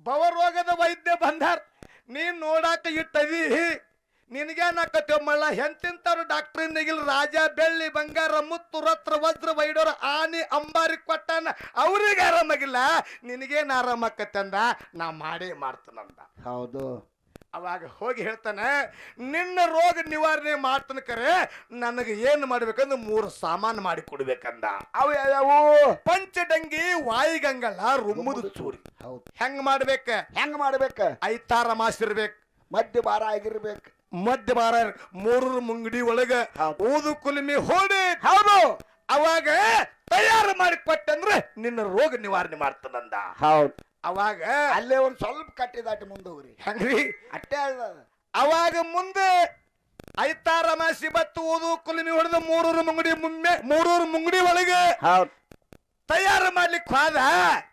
ಭವರೋಗದ ವೈದ್ಯ ಬಂದಾರ. ನೀನ್ ನೋಡಾಕ ಇಟ್ಟದಿ ನಿನಗೇನಾಕತ್ತೇವ ಮಳ್ಳ ಎಂತಿಂತವ್ರು ಡಾಕ್ಟರ್ ನಿಗಿಲ್ ರಾಜ, ಬೆಳ್ಳಿ, ಬಂಗಾರ ಮುತ್ತು ರತ್ರ ವಜ್ರ, ವೈಡೋರ, ಆನಿ, ಅಂಬಾರಿ ಕೊಟ್ಟಾನ. ಅವ್ರಿಗೆ ಆರಾಮಾಗಿಲ್ಲ. ನಿನಗೇನು ಆರಾಮಾಕತ್ತೆ ಅಂದ? ನಾ ಮಾಡೇ ಮಾಡ್ತಾನಂದ. ಹೌದು. ಅವಾಗ ಹೋಗಿ ಹೇಳ್ತಾನೆ ನಿನ್ನ ರೋಗ ನಿವಾರಣೆ ಮಾಡ್ತಾನೆ ಕರೆ ನನಗೆ ಏನು ಮಾಡ್ಬೇಕಂದ್ರೆ ಮೂರು ಸಾಮಾನು ಮಾಡಿ ಕೊಡ್ಬೇಕಂದ. ಅವು ಯಾವ್ಯಾವು? ಪಂಚಡಂಗಿ ವಾಯಿಗಂಗಲ್ಲ ರುಮ್ಮುದು ಚೂರಿ. ಹೌದು. ಹೆಂಗ್ ಮಾಡ್ಬೇಕ? ಹೆಂಗ್ ಮಾಡ್ಬೇಕ? ಐತಾರ ಮಾಸಿರ್ಬೇಕು ಮಧ್ಯ ಬಾರ ಆಗಿರ್ಬೇಕು. ಮಧ್ಯ ಬಾರ ಮೂರು ಮುಂಗಡಿ ಒಳಗ. ಊದು ಕುಲಿಮಿ ಹೋಡಿ. ಹೌದು. ಅವಾಗ ತಯಾರು ಮಾಡಿ ಕೊಟ್ಟಂದ್ರೆ ನಿನ್ನ ರೋಗ ನಿವಾರಣೆ ಮಾಡ್ತಾನಂದ. ಹೌದು. ಅವಾಗ ಅಲ್ಲೇ ಒಂದು ಸ್ವಲ್ಪ ಕಟ್ಟಿ ದಾಟಿ ಮುಂದೆ ಹೋಗ್ರಿ? ಹಂಗ್ರಿ ಅಟ್ಟೆ ಅವಾಗ ಮುಂದೆ ಐತಾರ ಮಾಸಿ ಬತ್ತು ಊದು ಕುಲಿಮಿ ಹೊಡೆದು ಮೂರೂರು ಮುಂಗಡಿ ಮುಮ್ಮೆ ಮೂರೂರು ಮುಂಗಡಿ ಒಳಗೆ ತಯಾರು ಮಾಡ್ಲಿಕ್ಕೆ ಹೋದ?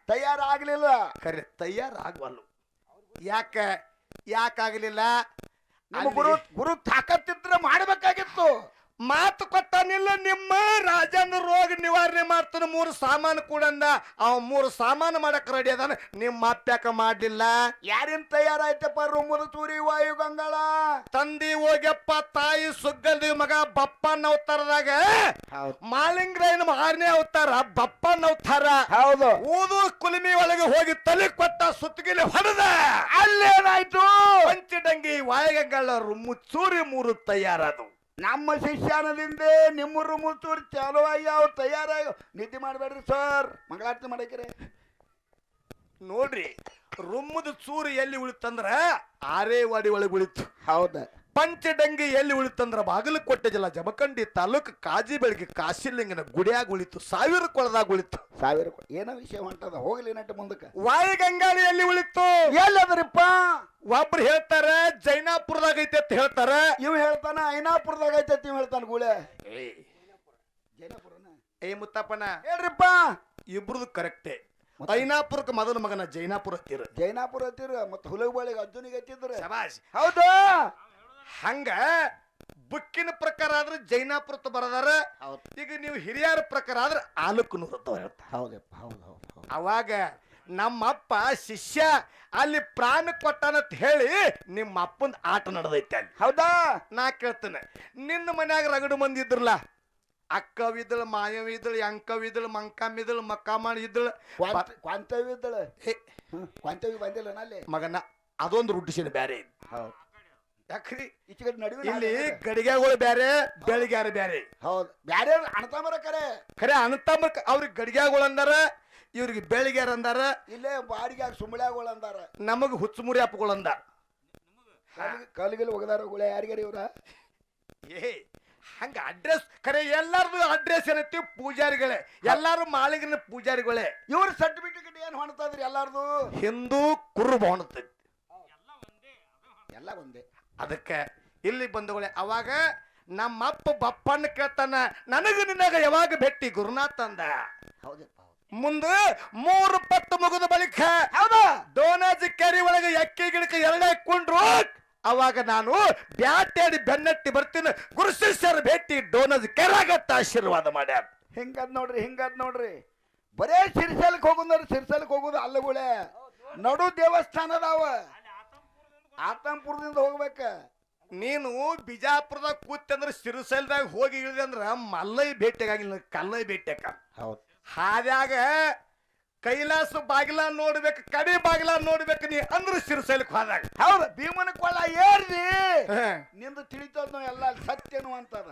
ತಯಾರಾಗ್ಲಿಲ್ಲ ಖರೆ ತಯಾರಾಗವಲ್ಲು ಯಾಕ? ಯಾಕಾಗಲಿಲ್ಲ ಗುರು ಗುರು ತಾಕತ್ತಿದ್ರೆ ಮಾಡ್ಬೇಕಾಗಿತ್ತು. ಮಾತು ಕೊಟ್ಟನಿಲ್ಲ ನಿಮ್ಮ ರಾಜನ ರೋಗ ನಿವಾರಣೆ ಮಾಡ್ತಾನೆ ಮೂರು ಸಾಮಾನು ಕೂಡಂದ. ಅವ ಮೂರು ಸಾಮಾನು ಮಾಡಕ್ ರೆಡಿ ಅದಾನ. ನಿಮ್ಮ ಮಾತ್ಯಾಕ ಮಾಡಲಿಲ್ಲ? ಯಾರಿನ್ ತಯಾರಾಯ್ತಪ್ಪ ರುಮ್ಮದ ಚೂರಿ ವಾಯು ಗಂಗಳ? ತಂದಿ ಹೋಗ್ಯಪ್ಪ ತಾಯಿ ಸುಗ್ಗಲ್ದಿ ಮಗ ಬಪ್ಪನ ಅವತಾರದಾಗ. ಹೌದು. ಮಾಲಿಂಗ್ರಾಯನ ಆರನೇ ಅವತಾರ ಬಪ್ಪ ಅವತಾರ. ಹೌದು. ಊದು ಕುಲಿಮಿ ಒಳಗೆ ಹೋಗಿ ತಲೆ ಕೊಟ್ಟ ಸುತ್ತಗಿಲಿ ಹೊಡೆದ. ಅಲ್ಲೇನಾಯ್ತು? ಪಂಚಡಂಗಿ ವಾಯುಗಂಗಳ ರುಮ್ಮು ಚೂರಿ ಮೂರು ತಯಾರದು ನಮ್ಮ ಶಿಷ್ಯಾನದಿಂದ ನಿಮ್ಮ ಮುತ್ತೂರು ಚಾಲೋ ಅವ್ರು ತಯಾರಾಗಿ ನಿದ್ದೆ ಮಾಡ್ಬೇಡ್ರಿ ಸರ್. ಮಂಗಳಾರತಿ ಮಾಡಕ್ರಿ ನೋಡ್ರಿ ರುಮ್ಮದ ಚೂರು ಎಲ್ಲಿ ಉಳಿತಂದ್ರ ಆರೇ ವಾಡಿ ಒಳಗೆ ಉಳಿತು. ಹೌದ. ಪಂಚಡಂಗಿ ಎಲ್ಲಿ ಉಳಿತಂದ್ರ ಬಾಗಲಕೋಟೆ ಜಿಲ್ಲಾ ಜಮಖಂಡಿ ತಾಲೂಕು ಕಾಜಿ ಬೆಳಗ್ಗೆ ಕಾಶಿಲಿಂಗನ ಗುಡಿಯಾಗ ಉಳಿತು ಸಾವಿರ ಕೊಳದಾಗ ಉಳಿತು. ಸಾವಿರ ಕೊ- ಏನೋ ವಿಷಯ ಹೊಂಟದ ಹೋಗ್ಲಿ ನಟ ಮುಂದಕ್ಕೆ. ವಾಯುಗಂಗಾಳಿ ಎಲ್ಲಿ ಉಳಿತು? ಎಲ್ಲದ್ರಿಪ್ಪ? ಒಬ್ರು ಹೇಳ್ತಾರ ಜೈನಾಪುರದಾಗ ಐತೆ ಅಂತ ಹೇಳ್ತಾರ. ಇವ್ ಹೇಳ್ತಾನ ಐನಾಪುರದಾಗ ಅಂತ ಇವ್ ಹೇಳ್ತಾನ ಗುಳೆ. ಜೈನಾಪುರನ? ಏ ಮುತ್ತಪ್ಪನ. ಹೇಳ್ರಿಪ್ಪ. ಇಬ್ರದು ಕರೆಕ್ಟೇ. ಐನಾಪುರಕ್ಕೆ ಮೊದಲ ಮಗನ ಜೈನಾಪುರ ಹತ್ತಿರ. ಜೈನಾಪುರ ಹತ್ತಿರ ಮತ್ತೆ ಹುಲಗಬಾಳಿಗೆ ಅರ್ಜುನಿಗೆ ಹತ್ತಿದ್ರ. ಶಬಾಷ್. ಹೌದು? ಹಂಗ ಬುಕ್ಕಿನ ಪ್ರಕಾರ ಆದ್ರೆ ಜೈನಾಪುರತ್ ಬರದಾರ. ಹೌದು. ಈಗ ನೀವು ಹಿರಿಯರ ಪ್ರಕಾರ ಆದ್ರೆ ಹೇಳ್ತಾರೆ. ಹೌದಪ್ಪ ಹೌದು ಹೌದು ಹೌದು. ಅವಾಗ ನಮ್ಮಪ್ಪ ಶಿಷ್ಯ ಅಲ್ಲಿ ಪ್ರಾಣ ಕೊಟ್ಟಾನಂತ ಹೇಳಿ ನಿಮ್ಮ ಅಪ್ಪನ ಆಟ ನಡೆದೈತೆ ಅಲ್ಲಿ. ಹೌದಾ? ನಾ ಕೇಳ್ತೇನೆ. ನಿನ್ನ ಮನ್ಯಾಗ ರಗಡು ಮಂದಿ ಇದ್ರಲ್ಲ ಅಕ್ಕವಿದ್ದಳು ಮಾಯವಿದ್ದಳು ಅಂಕವಿದ್ದಳು ಮಂಕಮಿದ್ದಳು ಮಕ್ಕಮ್ಮ ಇದ್ದಳು ಕ್ವಾಂತ ಕ್ವಾಂತವಿ ಬಂದಿಲ್ಲ ಅಲ್ಲಿ? ಮಗನ ಅದೊಂದು ರೂಟಿಸಿನ ಬ್ಯಾರೆ. ಹೌದು. ಯಾಕ್ರಿ? ಈಚೆ ನಡುವೆ ಇಲ್ಲಿ ಗಡಿಗೆಗಳು ಬ್ಯಾರೆ ಬೆಳಗ್ಯಾರ ಬ್ಯಾರೆ ಹೌದು. ಬ್ಯಾರೆ ಅಣತಾಮರ ಕರೆ. ಖರೆ ಅನತಮ್ಮ ಅವ್ರಿಗೆ ಗಡಿಗೆಗಳು ಅಂದಾರ ಇವ್ರಿಗೆ ಬೆಳಿಗ್ಯಾರ ಅಂದಾರ. ಇಲ್ಲೇ ಬಾಡಿಗೆ ಸುಂಬಳ್ಯಾಗೋಳ ಅಂದಾರ. ನಮಗೆ ಹುಚ್ಚುಮುರಿ ಅಪ್ಪಗಳು ಅಂದಾರ ಕಲ್ಗಿಲ್ ಒಗದಾರ ಗುಳೆ ಯಾರಿಗಾರ ಇವ್ರ? ಏ ಹಂಗ ಅಡ್ರೆಸ್ ಕರೆ ಎಲ್ಲಾರ್ದು ಅಡ್ರೆಸ್ ಏನೈತಿ? ಪೂಜಾರಿಗಳೇ. ಎಲ್ಲಾರು ಮಾಳಿಗನ ಪೂಜಾರಿಗಳೇ. ಇವ್ರ ಸರ್ಟಿಫಿಕೇಟ್ ಏನ್ ಹೊಣ್ತದ್ರಿ ಎಲ್ಲಾರ್ದು? ಹಿಂದೂ ಕುರುಬ ಹೊಣತೈತಿ. ಎಲ್ಲ ಒಂದೇ. ಅದಕ್ಕೆ ಇಲ್ಲಿ ಬಂಧುಗಳೇ ಅವಾಗ ನಮ್ಮಪ್ಪ ಬಪ್ಪಣ್ಣ ಕೇಳ್ತಾನ ನನಗೆ ನಿನಗ ಯಾವಾಗ ಭೇಟಿ ಗುರುನಾಥ್ ಅಂದ? ಮುಂದ ಮುಂದೆ ಮೂರು ಪಟ್ಟು ಮುಗಿದ ಬಳಿಕ ಹೌದಾ. ಡೋನಾಜಿ ಕೆರಿ ಒಳಗೆ ಎಕ್ಕಿ ಗಿಡಕ್ಕೆ ಎರಡೇ ಕೊಂಡ್ರು. ಅವಾಗ ನಾನು ಬ್ಯಾಟೆಡಿ ಬೆನ್ನಟ್ಟಿ ಬರ್ತೀನಿ. ಗುರು ಶಿಷ್ಯರ ಭೇಟಿ ಡೋನಜ್ ಕೆರಾಗತ್ತ ಆಶೀರ್ವಾದ ಮಾಡ್ಯಾರ. ಹಿಂಗದ್ ನೋಡ್ರಿ ಹಿಂಗದ್ ನೋಡ್ರಿ. ಬರೇ ಸಿರಿಸಲ್ಕ್ ಹೋಗುದ್ರ ಸಿರಿಸಲ್ಕ್ ಹೋಗುದು ಅಲ್ಲಗುಳೆ. ನಡು ದೇವಸ್ಥಾನ ಅದಾವ ಆತಂಪುರದಿಂದ ಹೋಗ್ಬೇಕ. ನೀನು ಬಿಜಾಪುರದಾಗ ಕೂತಂದ್ರೆ ಸಿರಿಸೈಲ್ದಾಗ ಹೋಗಿ ಇಳಿದೆ ಅಂದ್ರ ಮಲ್ಲೈ ಭೇಟಿಯಾಗಿಲ್ಲ ಕಲ್ಲೈ ಭೇಟಿಯಾಕ. ಹೌದು. ಹಾದ್ಯಾಗ ಕೈಲಾಸ ಬಾಗಿಲ ನೋಡ್ಬೇಕು ಕಡಿ ಬಾಗಿಲ ನೋಡ್ಬೇಕು ನೀ ಅಂದ್ರೆ ಸಿರುಸಲ್ಕ್ ಹೋದಾಗ. ಹೌದು ಭೀಮನ ಕೊಳ್ಳ ಏರ್ರಿ. ನಿಂದು ತಿಳಿತದ ಎಲ್ಲ ಸತ್ಯನು ಅಂತಾರ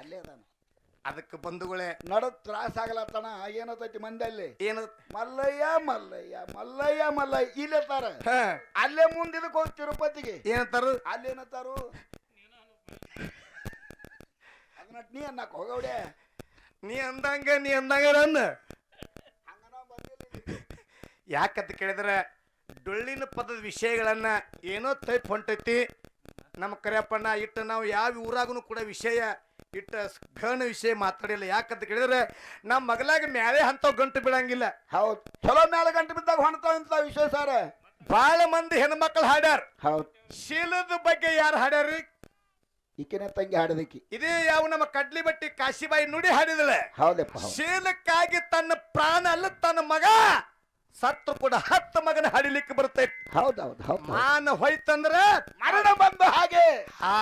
ಅಲ್ಲೇ ಅದಾನ. ಅದಕ್ಕೆ ಬಂಧುಗಳೇ ನಡ ತ್ರಾಸ ಆಗಲತ್ತಣ ಏನತೈತಿ ಅಲ್ಲಿ ಏನು? ಮಲ್ಲಯ್ಯ ಮಲ್ಲಯ್ಯ ಮಲ್ಲಯ್ಯ ಮಲ್ಲಯ್ಯ ಇಲ್ಲತ್ತಾರ ಹ, ಅಲ್ಲೇ ಮುಂದೆ ಇದಕ್ಕೆ ಹೋಗಿ ತಿರುಪತಿಗೆ ಏನಂತಾರು? ಅಲ್ಲೇನತ್ತಾರು ಅದನ್ನ ನೀ ಅನ್ನಕ್ ಹೋಗವಡೆ ನೀ ಅಂದಂಗ ನೀ ಅಂದಂಗ ನಾವು ಯಾಕಂತ ಕೇಳಿದ್ರೆ ಡೊಳ್ಳಿನ ಪದದ ವಿಷಯಗಳನ್ನ ಏನೋ ತೈಪ್ ಹೊಂಟೈತಿ. ನಮ್ಮ ಕರೆಯಪ್ಪಣ್ಣ ಇಟ್ಟು ನಾವು ಯಾವ ಊರಾಗೂ ಕೂಡ ವಿಷಯ ಇಟ್ಟ ಘನ ವಿಷಯ ಮಾತಾಡಿಲ್ಲ. ಯಾಕಂತ ಕೇಳಿದ್ರೆ ನಮ್ಮ ಮಗಲಾಗ ಮ್ಯಾಲೆ ಹಂತ ಗಂಟು ಬಿಡಂಗಿಲ್ಲ ಹೌದು. ಚಲೋ ಮ್ಯಾಲೆ ಗಂಟು ಬಿದ್ದಾಗ ಹೊಣತಾವ ಅಂತ ವಿಷಯ ಸರ್? ಬಾಳ ಮಂದಿ ಹೆಣ್ಮಕ್ಳು ಹಾಡ್ಯಾರ. ಹೌದು. ಶೀಲದ ಬಗ್ಗೆ ಯಾರು ಹಾಡ್ಯಾರ್ರಿ? ಈಕಿನ ತಂಗಿ ಹಾಡದಕ್ಕಿ ಇದೇ ಯಾವ ನಮ್ಮ ಕಡ್ಲಿ ಬಟ್ಟಿ ಕಾಶಿಬಾಯಿ ನುಡಿ ಹಾಡಿದಳೆ ಹೌದಪ್ಪ ಹೌದ್. ಶೀಲಕ್ಕಾಗಿ ತನ್ನ ಪ್ರಾಣ ಅಲ್ಲ ತನ್ನ ಮಗ ಸತ್ತು ಕೂಡ ಹತ್ತು ಮಗನ ಹಡಿಲಿಕ್ಕೆ ಬರ್ತೈತಿ. ಹೌದು ಹೌದು. ಮಾನ ಹೋಯ್ತಂದ್ರ ಮರಣ ಬಂದು ಹಾಗೆ. ಹಾ.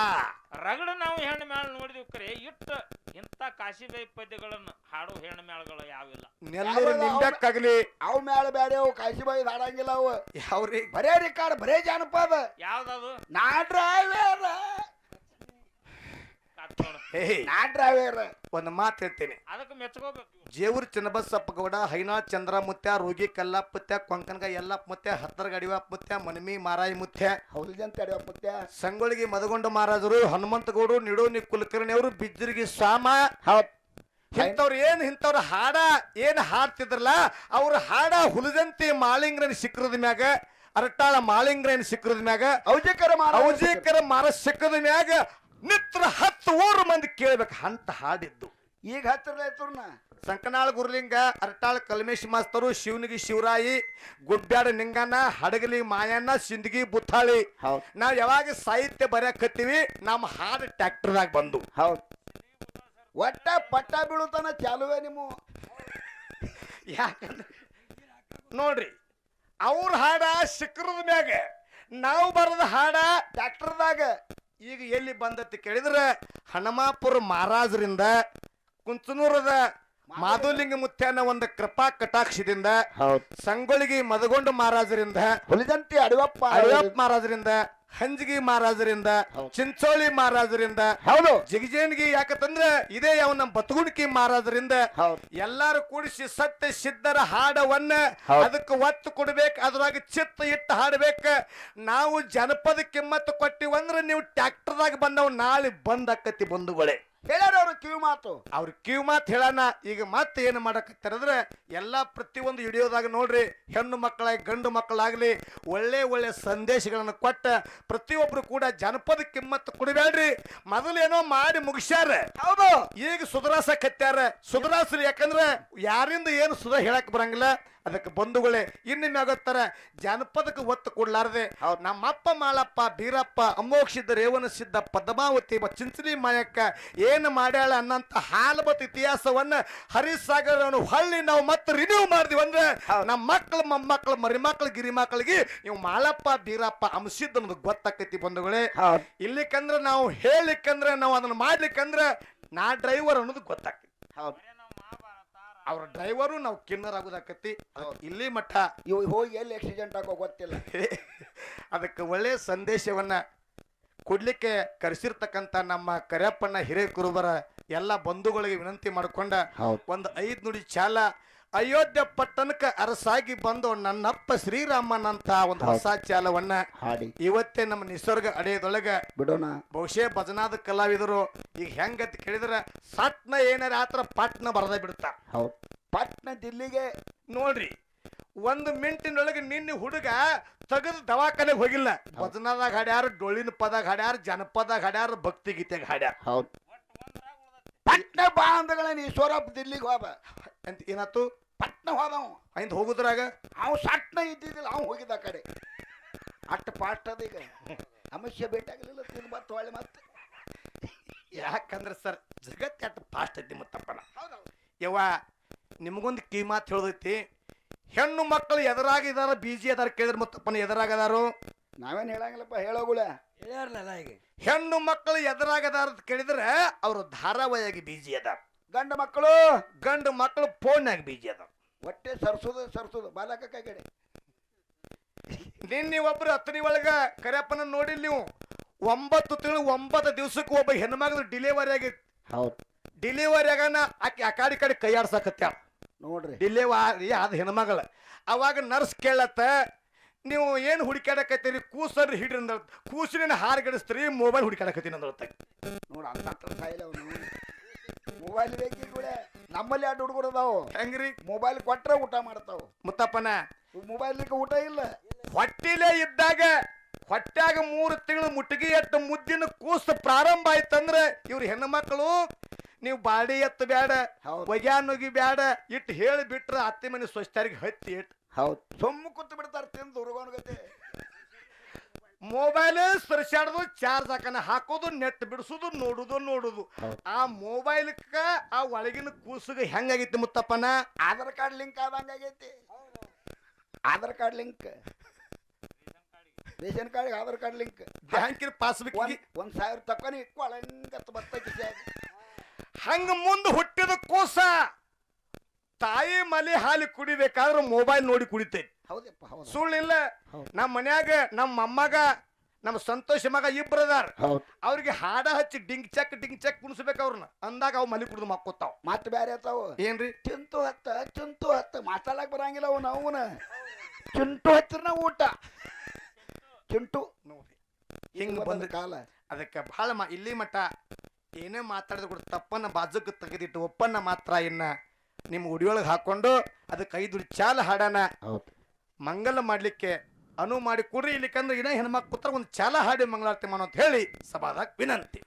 ರಗಡ ನಾವು ಹೆಣ್ಣು ಮೇಳ ನೋಡಿದ್ವಿ ಕರೆ ಇಟ್ಟು ಇಂಥ ಕಾಶಿಬಾಯಿ ಪದ್ಯಗಳನ್ನು ಹಾಡೋ ಹೆಣ್ಣು ಮೇಳಗಳು ಯಾವಿಲ್ಲ. ನೆಲ್ಲೂರು ನಿಂಬೆಕ್ಕಾಗ್ಲಿ. ಅವ್ ಮೇಳ ಬೇರೆ ಅವು ಕಾಶಿಬಾಯಿ ಹಾಡಂಗಿಲ್ಲ ಅವು. ಯಾವ್ರಿ? ಬರೇ ರಿಕಾರ್ಡ್ ಬರೇ ಜಾನಪದ. ಯಾವ್ದದು? ನಾಡ್ರ ಹೇ ನಾ ಡ್ರೈವರ್ ಒಂದು ಮಾತು ಹೇಳ್ತೀನಿ. ಅದಕ್ಕೆ ಮೆಚ್ಕೋಬೇಕು. ಜೇವೂರ್ ಚನ್ನಬಸಪ್ಪ ಗೌಡ ಹೈನಾ ಚಂದ್ರಮುತ್ಯ ರೋಗಿ ಕಲ್ಲಪ್ಪತ್ಯ ಕೊಂಕನ್ಗ ಯಲ್ಲಪ್ಪ ಮುತ್ಯ ಹತ್ತರ ಗಡಿವಪ್ಪ ಮುತ್ಯ ಮನಮಿ ಮಾರಾಯಿ ಮುತ್ಯ ಹೌದಂತ ಅಡಿಯಪ್ಪ ಮುತ್ಯ ಸಂಗೊಳ್ಳಿಗೆ ಮದಗೊಂಡ ಮಹಾರಾಜರು ಹನುಮಂತಗೌಡರು ನಿಡೋನಿ ಕುಲಕರ್ಣಿ ಅವರು ಬಿಜ್ಜರಿಗೆ ಸ್ವಾಮ ಹೌದ್. ಇಂಥವ್ರು ಏನ್ ಇಂಥವ್ರ ಹಾಡ ಏನ್ ಹಾಡ್ತಿದ್ರಲ್ಲ ಅವ್ರ ಹಾಡ ಹುಲಿದಂತಿ ಮಾಳಿಂಗ್ರನ್ ಸಿಕ್ಕರದ ಮ್ಯಾಗ ಅರಟಾಳ ಮಾಳಿಂಗ್ರನ್ ಸಿಕ್ಕರದ ಮ್ಯಾಗ ಔಜಿಕರ ಮಾರ ಔಜಿಕರ ಮಾರ ಸಿಕ್ಕದ ಮ್ಯಾಗ ನಿತ್ರ ಹತ್ತು ಊರು ಮಂದಿ ಕೇಳ್ಬೇಕು ಅಂತ ಹಾಡಿದ್ದು. ಈಗ ಹತ್ತಿರ ಆಯ್ತುರ್ನ ಸಂಕನಾಳ ಗುರುಲಿಂಗ ಅರಟಾಳ ಕಲ್ಮೇಶ್ ಮಾಸ್ತರು ಶಿವನಿಗೆ ಶಿವರಾಯಿ ಗುಡ್ಡ್ಯಾಡ ನಿಂಗಣ್ಣ ಹಡಗಲಿ ಮಾಯಣ್ಣ ಸಿಂದಗಿ ಬುತ್ತಾಳಿ ಹೌದು. ನಾವ್ ಯಾವಾಗ ಸಾಹಿತ್ಯ ಬರೆಯಕತ್ತೀವಿ ನಮ್ಮ ಹಾಡು ಟ್ಯಾಕ್ಟರ್ದಾಗ ಬಂದು. ಹೌದು. ಒಟ್ಟ ಪಟ್ಟ ಬೀಳುತ್ತಾನ ಚಾಲುವೆ ನಿಮ್ಮ. ಯಾಕಂದ್ರೆ ನೋಡ್ರಿ ಅವ್ರ ಹಾಡ ಶಿಖರದ ಮ್ಯಾಗ ನಾವು ಬರದ ಹಾಡ ಟ್ರ್ಯಾಕ್ಟರ್ದಾಗ ಈಗ ಎಲ್ಲಿ ಬಂದತಿ ಕೇಳಿದ್ರೆ ಹನುಮಾಪುರ ಮಹಾರಾಜರಿಂದ ಕುಂಚನೂರದ ಮಾಧುಲಿಂಗ. ಮುತ್ಯನ ಒಂದು ಕೃಪಾ ಕಟಾಕ್ಷದಿಂದ ಹೌದು. ಸಂಗೊಳ್ಳಿಗೆ ಮದಗೊಂಡ ಮಹಾರಾಜರಿಂದ ಹುಲಿದಂತಿ ಅಡಿವಪ್ಪ ಅಯ್ಯಪ್ಪ ಮಹಾರಾಜರಿಂದ ಹಂಜಗಿ ಮಹಾರಾಜರಿಂದ ಚಿಂಚೋಳಿ ಮಹಾರಾಜರಿಂದ ಹೌದು. ಜಿಗಜೇನ್ಗಿ ಯಾಕಂತಂದ್ರೆ ಇದೇ ಯಾವ ನಮ್ಮ ಬತಗುಣಿಕಿ ಮಹಾರಾಜರಿಂದ. ಎಲ್ಲಾರು ಕೂಡಿಸಿ ಸತ್ಯ ಸಿದ್ಧರ ಹಾಡವನ್ನ. ಅದಕ್ಕೆ ಒತ್ತು ಕೊಡ್ಬೇಕು ಅದ್ರಾಗ ಚಿತ್ತ ಇಟ್ಟು ಹಾಡ್ಬೇಕ. ನಾವು ಜನಪದ ಕಿಮ್ಮತ್ತು ಕೊಟ್ಟಿವಂದ್ರೆ ನೀವು ಟ್ಯಾಕ್ಟರ್ದಾಗ ಬಂದವ್ ನಾಳೆ ಬಂದಾಕತಿ ಬಂಧುಗಳೇ. ಹೇಳ್ಯಾರ ಅವ್ರ ಕಿವಿ ಮಾತು. ಅವ್ರ ಕಿವಿ ಮಾತು ಹೇಳಣ ಈಗ ಮತ್ತೆ ಏನು ಮಾಡಕತ್ತಾರಂದ್ರೆ ಎಲ್ಲಾ ಪ್ರತಿಯೊಂದು ವಿಡಿಯೋದಾಗ ನೋಡ್ರಿ ಹೆಣ್ಣು ಮಕ್ಕಳಾಗಿ ಗಂಡು ಮಕ್ಕಳಾಗ್ಲಿ ಒಳ್ಳೆ ಒಳ್ಳೆ ಸಂದೇಶಗಳನ್ನು ಕೊಟ್ಟ ಪ್ರತಿಯೊಬ್ರು ಕೂಡ ಜನಪದ ಕಿಮ್ಮತ್ತು ಕೊಡಬೇಡ್ರಿ. ಮೊದಲೇನೋ ಮಾಡಿ ಮುಗಿಸ್ಯಾರ. ಹೌದು. ಈಗ ಸುಧಾರಸಕತ್ಯಾರ ಸುಧರಾಸ್ರಿ ಯಾಕಂದ್ರೆ ಯಾರಿಂದ ಏನು ಸುಧಾ ಹೇಳಕ್ ಬರಂಗಿಲ್ಲ ಅದಕ್ಕೆ ಬಂಧುಗಳೇ ಇನ್ನು ಮ್ಯಾಗೋತ್ತಾರ ಜಾನಪದಕ್ಕೆ ಒತ್ತು ಕೊಡ್ಲಾರದೆ. ನಮ್ಮಪ್ಪ ಮಾಲಪ್ಪ ಬೀರಪ್ಪ ಅಮೋಕ್ಷಿದ್ದ ರೇವನ ಸಿದ್ಧ ಪದ್ಮಾವತಿ ಚಿಂಚಲಿ ಮಾಯಕ್ಕ ಏನು ಮಾಡ್ಯಾಳ ಅನ್ನಂತ ಹಾಲಬತ್ ಇತಿಹಾಸವನ್ನ ಹರಿಸಾಗರ್ ಹಳ್ಳಿ ನಾವು ಮತ್ತೆ ರಿನ್ಯೂ ಮಾಡಿದ್ವಿ ಅಂದ್ರೆ. ನಮ್ಮ ಮಕ್ಕಳು ಮೊಮ್ಮಕ್ಕಳು ಮರಿಮಕ್ಳು ಗಿರಿ ಮಕ್ಕಳಿಗೆ ನೀವು ಮಾಳಪ್ಪ ಬೀರಪ್ಪ ಅಂಶಿದ್ದ ಅನ್ನೋದು ಗೊತ್ತಾಕೈತಿ ಬಂಧುಗಳೇ ಇಲ್ಲಿಕಂದ್ರೆ ನಾವು ಹೇಳಿಕ್ಕಂದ್ರೆ ನಾವು ಅದನ್ನ ಮಾಡ್ಲಿಕ್ಕಂದ್ರೆ ನಾ ಡ್ರೈವರ್ ಅನ್ನೋದು ಗೊತ್ತಾಗ್ತೈತಿ ಹೌದ್ ಅವ್ರ ಡ್ರೈವರು ನಾವು ಕಿನ್ನರ್ ಆಗೋದಾಕತಿ ಇಲ್ಲಿ ಮಠ. ಇವ್ ಹೋಗಿ ಎಲ್ಲಿ ಆಕ್ಸಿಡೆಂಟ್ ಆಗೋ ಗೊತ್ತಿಲ್ಲ. ಅದಕ್ಕೆ ಒಳ್ಳೆ ಸಂದೇಶವನ್ನ ಕೊಡ್ಲಿಕ್ಕೆ ಕರೆಸಿರ್ತಕ್ಕಂಥ ನಮ್ಮ ಕರಿಯಪ್ಪಣ್ಣ ಹಿರೇಕುರುಬರ ಎಲ್ಲ ಬಂಧುಗಳಿಗೆ ವಿನಂತಿ ಮಾಡಿಕೊಂಡ ಒಂದು ಐದು ನುಡಿ ಚಾಲ ಅಯೋಧ್ಯ ಪಟ್ಟಣಕ್ಕೆ ಅರಸಾಗಿ ಬಂದು ನನ್ನಪ್ಪ ಶ್ರೀರಾಮನಂತ ಒಂದು ಹೊಸ ಚಾಲವನ್ನ ಹಾಡಿ. ಇವತ್ತೇ ನಮ್ಮ ನಿಸರ್ಗ ಅಡೆಯದೊಳಗ ಬಿಡೋಣ. ಬಹುಶಃ ಭಜನಾದ ಕಲಾವಿದರು ಈಗ ಹೆಂಗತ್ ಕೇಳಿದ್ರ ಸಟ್ನ ಏನಾರ ಆತರ ಪಟ್ನ ಬರದ ಬಿಡ್ತಾ ಹೌದು. ಪಟ್ನ ದಿಲ್ಲಿಗೆ ನೋಡ್ರಿ ಒಂದು ಮಿಂಟಿನೊಳಗೆ ನಿನ್ನೆ ಹುಡುಗ ತೆಗೆದು ದವಾಖಾನೆಗೆ ಹೋಗಿಲ್ಲ. ಭಜನಾದಾಗ ಹಾಡ್ಯಾರ ಡೊಳ್ಳಿನ ಪದಾಗ ಹಾಡ್ಯಾರ ಜನಪದಾಗ ಹಾಡ್ಯಾರ ಭಕ್ತಿ ಗೀತೆಗೆ ಹಾಡ್ಯಾರ. ಹೌದು. ಪಟ್ನ ಬಾ ಅಂದಗಳೇನು ಈಶ್ವರಪ್ಪ ದಿಲ್ಲಿಗೆ ಹೋದ ಅಂತ ಏನಾಯ್ತು? ಪಟ್ನ ಹೋದವು ಐಂದ್ ಹೋಗುದ್ರಾಗ ಅವ್ ಸಟ್ನ ಇದ್ದಿದ್ದಿಲ್ಲ ಅವ್ ಹೋಗಿದ್ದ ಆ ಕಡೆ. ಅಟ್ಟ ಪಾಸ್ಟ್ ಅದ ಈಗ. ಅಮಸ್ಯ ಭೇಟಿಯಾಗಲಿಲ್ಲ ತಿನ್ ಮತ್ತೆ ಹೊಳ್ಳಿ ಮತ್ತೆ. ಯಾಕಂದ್ರೆ ಸರ್ ಜಗತ್ತೆ ಅಟ್ ಫಾಸ್ಟ್ ಐತಿ ಮತ್ತಪ್ಪನ ಯವ ಯವ್ವ ನಿಮಗೊಂದು ಕೀ ಮಾತು ಹೇಳದೈತಿ. ಹೆಣ್ಣು ಮಕ್ಕಳು ಎದುರಾಗಿದಾರ ಬೀಜಿ ಅದಾರ ಕೇಳಿದ್ರೆ ಮತ್ತಪ್ಪನ ಎದುರಾಗದಾರು ನಾವೇನು ಹೇಳಂಗಿಲ್ಲಪ್ಪ ಹೇಳೋಗುಳ ಹೇಳ್ಯಾರಲ್ಲ ಈಗ. ಹೆಣ್ಣು ಮಕ್ಕಳು ಎದುರಾಗದಾರ ಅಂತ ಕೇಳಿದ್ರೆ ಅವರು ಧಾರಾವಾಹಿಯಾಗಿ ಬೀಜಿ ಅದಾರ. ಗಂಡ ಮಕ್ಕಳು? ಗಂಡು ಮಕ್ಕಳು ಫೋನ್ಯಾಗ ಬೀಜಿ ಅದ ಹೊಟ್ಟೆ ಸರ್ಸೋದು ಸರ್ಸೋದು. ಬಾಲಕ ಕಡೆ. ನಿನ್ನೆ ಒಬ್ರು ಹತ್ತನಿ ಒಳಗ ಕರಿಯಪ್ಪನ ನೋಡಿಲ್ ನೀವು. ಒಂಬತ್ತು ತಿಂಗಳು ಒಂಬತ್ತು ದಿವ್ಸಕ್ಕೆ ಒಬ್ಬ ಹೆಣ್ಮಗಳು ಡಿಲಿವರಿ ಆಗಿತ್ತು ಹೌದು. ಡಿಲಿವರಿ ಆಗನ ಆಕೆ ಆ ಕಡೆ ಕೈ ಆಡ್ಸಕತ್ಯಾಳ. ನೋಡ್ರಿ. ಡಿಲಿವರಿ ಅದು ಹೆಣ್ಮಗಳ. ಅವಾಗ ನರ್ಸ್ ಕೇಳತ್ತ ನೀವು ಏನು ಹುಡುಕಾಡಕತ್ತೀರಿ ಕೂಸರ್ ಹಿಡ್ರಿ ಅಂದ ಕೂಸಿನ ಹಾರ್ಗಡಿಸ್ತೀರಿ ಮೊಬೈಲ್ ಹುಡುಕಾಡಕತ್ತೀನಿ ಅಂದ್ರೆ ನೋಡ ಅಂತ ಸಾಯಿಲ್ಲ ಅವನು. ಮೊಬೈಲ್ ಬೇಕಿ ಕೂಡ ನಮ್ಮಲ್ಲಿ ಎರಡು ಹುಡುಗರು ಅದಾವು. ಹೆಂಗ್ರಿ? ಮೊಬೈಲ್ ಕೊಟ್ರೆ ಊಟ ಮಾಡ್ತಾವು. ಮುತ್ತಪ್ಪನ. ಮೊಬೈಲ್ ಊಟ ಇಲ್ಲ. ಹೊಟ್ಟಿಲೇ ಇದ್ದಾಗ ಹೊಟ್ಯಾಗ ಮೂರು ತಿಂಗಳು ಮುಟ್ಟಿಗೆ ಎತ್ತ ಮುದ್ದಿನ ಕೂಸು ಪ್ರಾರಂಭ ಆಯ್ತಂದ್ರೆ ಇವ್ರ ಹೆಣ್ಣು ಮಕ್ಕಳು ನೀವು ಬಾಡಿ ಎತ್ತ ಬೇಡ ಬಗ್ಯಾ ನುಗಿ ಬೇಡ ಇಟ್ಟು ಹೇಳಿ ಬಿಟ್ರ ಅತ್ತೆ ಮನೆ ಸ್ವಚ್ಛರಿಗೆ ಹತ್ತಿ ಇಟ್ಟು ಹೌದು. ಸೊಮ್ಮು ಕೂತು ಬಿಡ್ತಾರೆ ತಿಂದು ಹುಡುಗನ ಗತೆ ಮೊಬೈಲ್ ಸರಿಸಾಡೋದು ಚಾರ್ಜ್ ಹಾಕನ ಹಾಕೋದು ನೆಟ್ ಬಿಡಿಸೋದು ನೋಡುದು ನೋಡುದು. ಆ ಮೊಬೈಲ್ಕ ಆ ಒಳಗಿನ ಕೂಸಿಗೆ ಹೆಂಗಾಗೈತಿ ಮುತ್ತಪ್ಪನ? ಆಧಾರ್ ಕಾರ್ಡ್ ಲಿಂಕ್ ಆದಂಗ ಆಗೈತಿ Aadhaar card link. Ration card Aadhaar card link. ಬ್ಯಾಂಕಿನ ಪಾಸ್ಬುಕ್ ಒಂದ್ ಸಾವಿರ ತಕ್ಕೊನಿ ಕೊಳಂಗತ್ ಬರ್ತೈತಿ ಹಂಗ ಮುಂದೆ ಹುಟ್ಟಿದ ಕೂಸ ತಾಯಿ ಮಲಿ ಹಾಲು ಕುಡಿಬೇಕಾದ್ರೆ ಮೊಬೈಲ್ ನೋಡಿ ಕುಡಿತೈತಿ. ಹೌದಪ್ಪ ಹೌದು. ಸುಳ್ಳಿಲ್ಲ. ಹೌದು. ನಮ್ಮ ಮನ್ಯಾಗ ನಮ್ಮ ಅಮ್ಮಗ ನಮ್ಮ ಸಂತೋಷ ಮಗ ಇಬ್ಬರದಾರ ಹೌದು. ಅವ್ರಿಗೆ ಹಾಡ ಹಚ್ಚಿ ಡಿಂಗ್ ಚಕ್ ಡಿಂಗ್ ಚಕ್ ಕುಣಿಸ್ಬೇಕು ಅವ್ರನ್ನ ಅಂದಾಗ ಅವ್ ಮಲಿ ಕುಡಿದು ಮಕ್ಕೋತಾವ. ಮತ್ತೆ ಬ್ಯಾರೆ ಆತಾವ ಏನ್ರಿ? ಚಿಂತು ಹತ್ತ ಚಿಂತು ಹತ್ತ. ಮಾತಾಡಕ್ ಬರಂಗಿಲ್ಲ ಅವನ ಅವನ. ಚಿಂಟು ಹತ್ತಿರನ ಊಟ. ಚಿಂಟು. ನೋಡಿ ಹಿಂಗ್ ಹಿಂಗ್ ಬಂದ ಬಂದ ಕಾಲ. ಅದಕ್ಕೆ ಬಹಳ ಮ ಇಲ್ಲಿ ಮಠ ಏನೇ ಮಾತಾಡಿದ್ರು ಕೂಡ ತಪ್ಪನ್ನ ಬಾಜುಕ್ ತೆಗೆದಿಟ್ಟು ಒಪ್ಪನ್ನ ಮಾತ್ರ ಇನ್ನ ನಿಮ್ಮ ಉಡಿಯೊಳಗೆ ಹಾಕೊಂಡು ಅದಕ್ಕೆ ಐದು ಚಾಲ ಹಾಡನ ಹೌದು. ಮಂಗಲ ಮಾಡಲಿಕ್ಕೆ ಅನುವು ಮಾಡಿ ಕೊಡ್ರಿ ಇಲ್ಲಿಕಂದ್ರೆ ಇನ್ನ ಹೆಣ್ಮಕ್ಳು ಕೂತ್ರ ಒಂದು ಚಾಲ ಹಾಡಿ ಮಂಗಳಾರತಿ ಮಾಡೋ ಅಂತ ಹೇಳಿ ಸಭಾದಾಗ ವಿನಂತಿ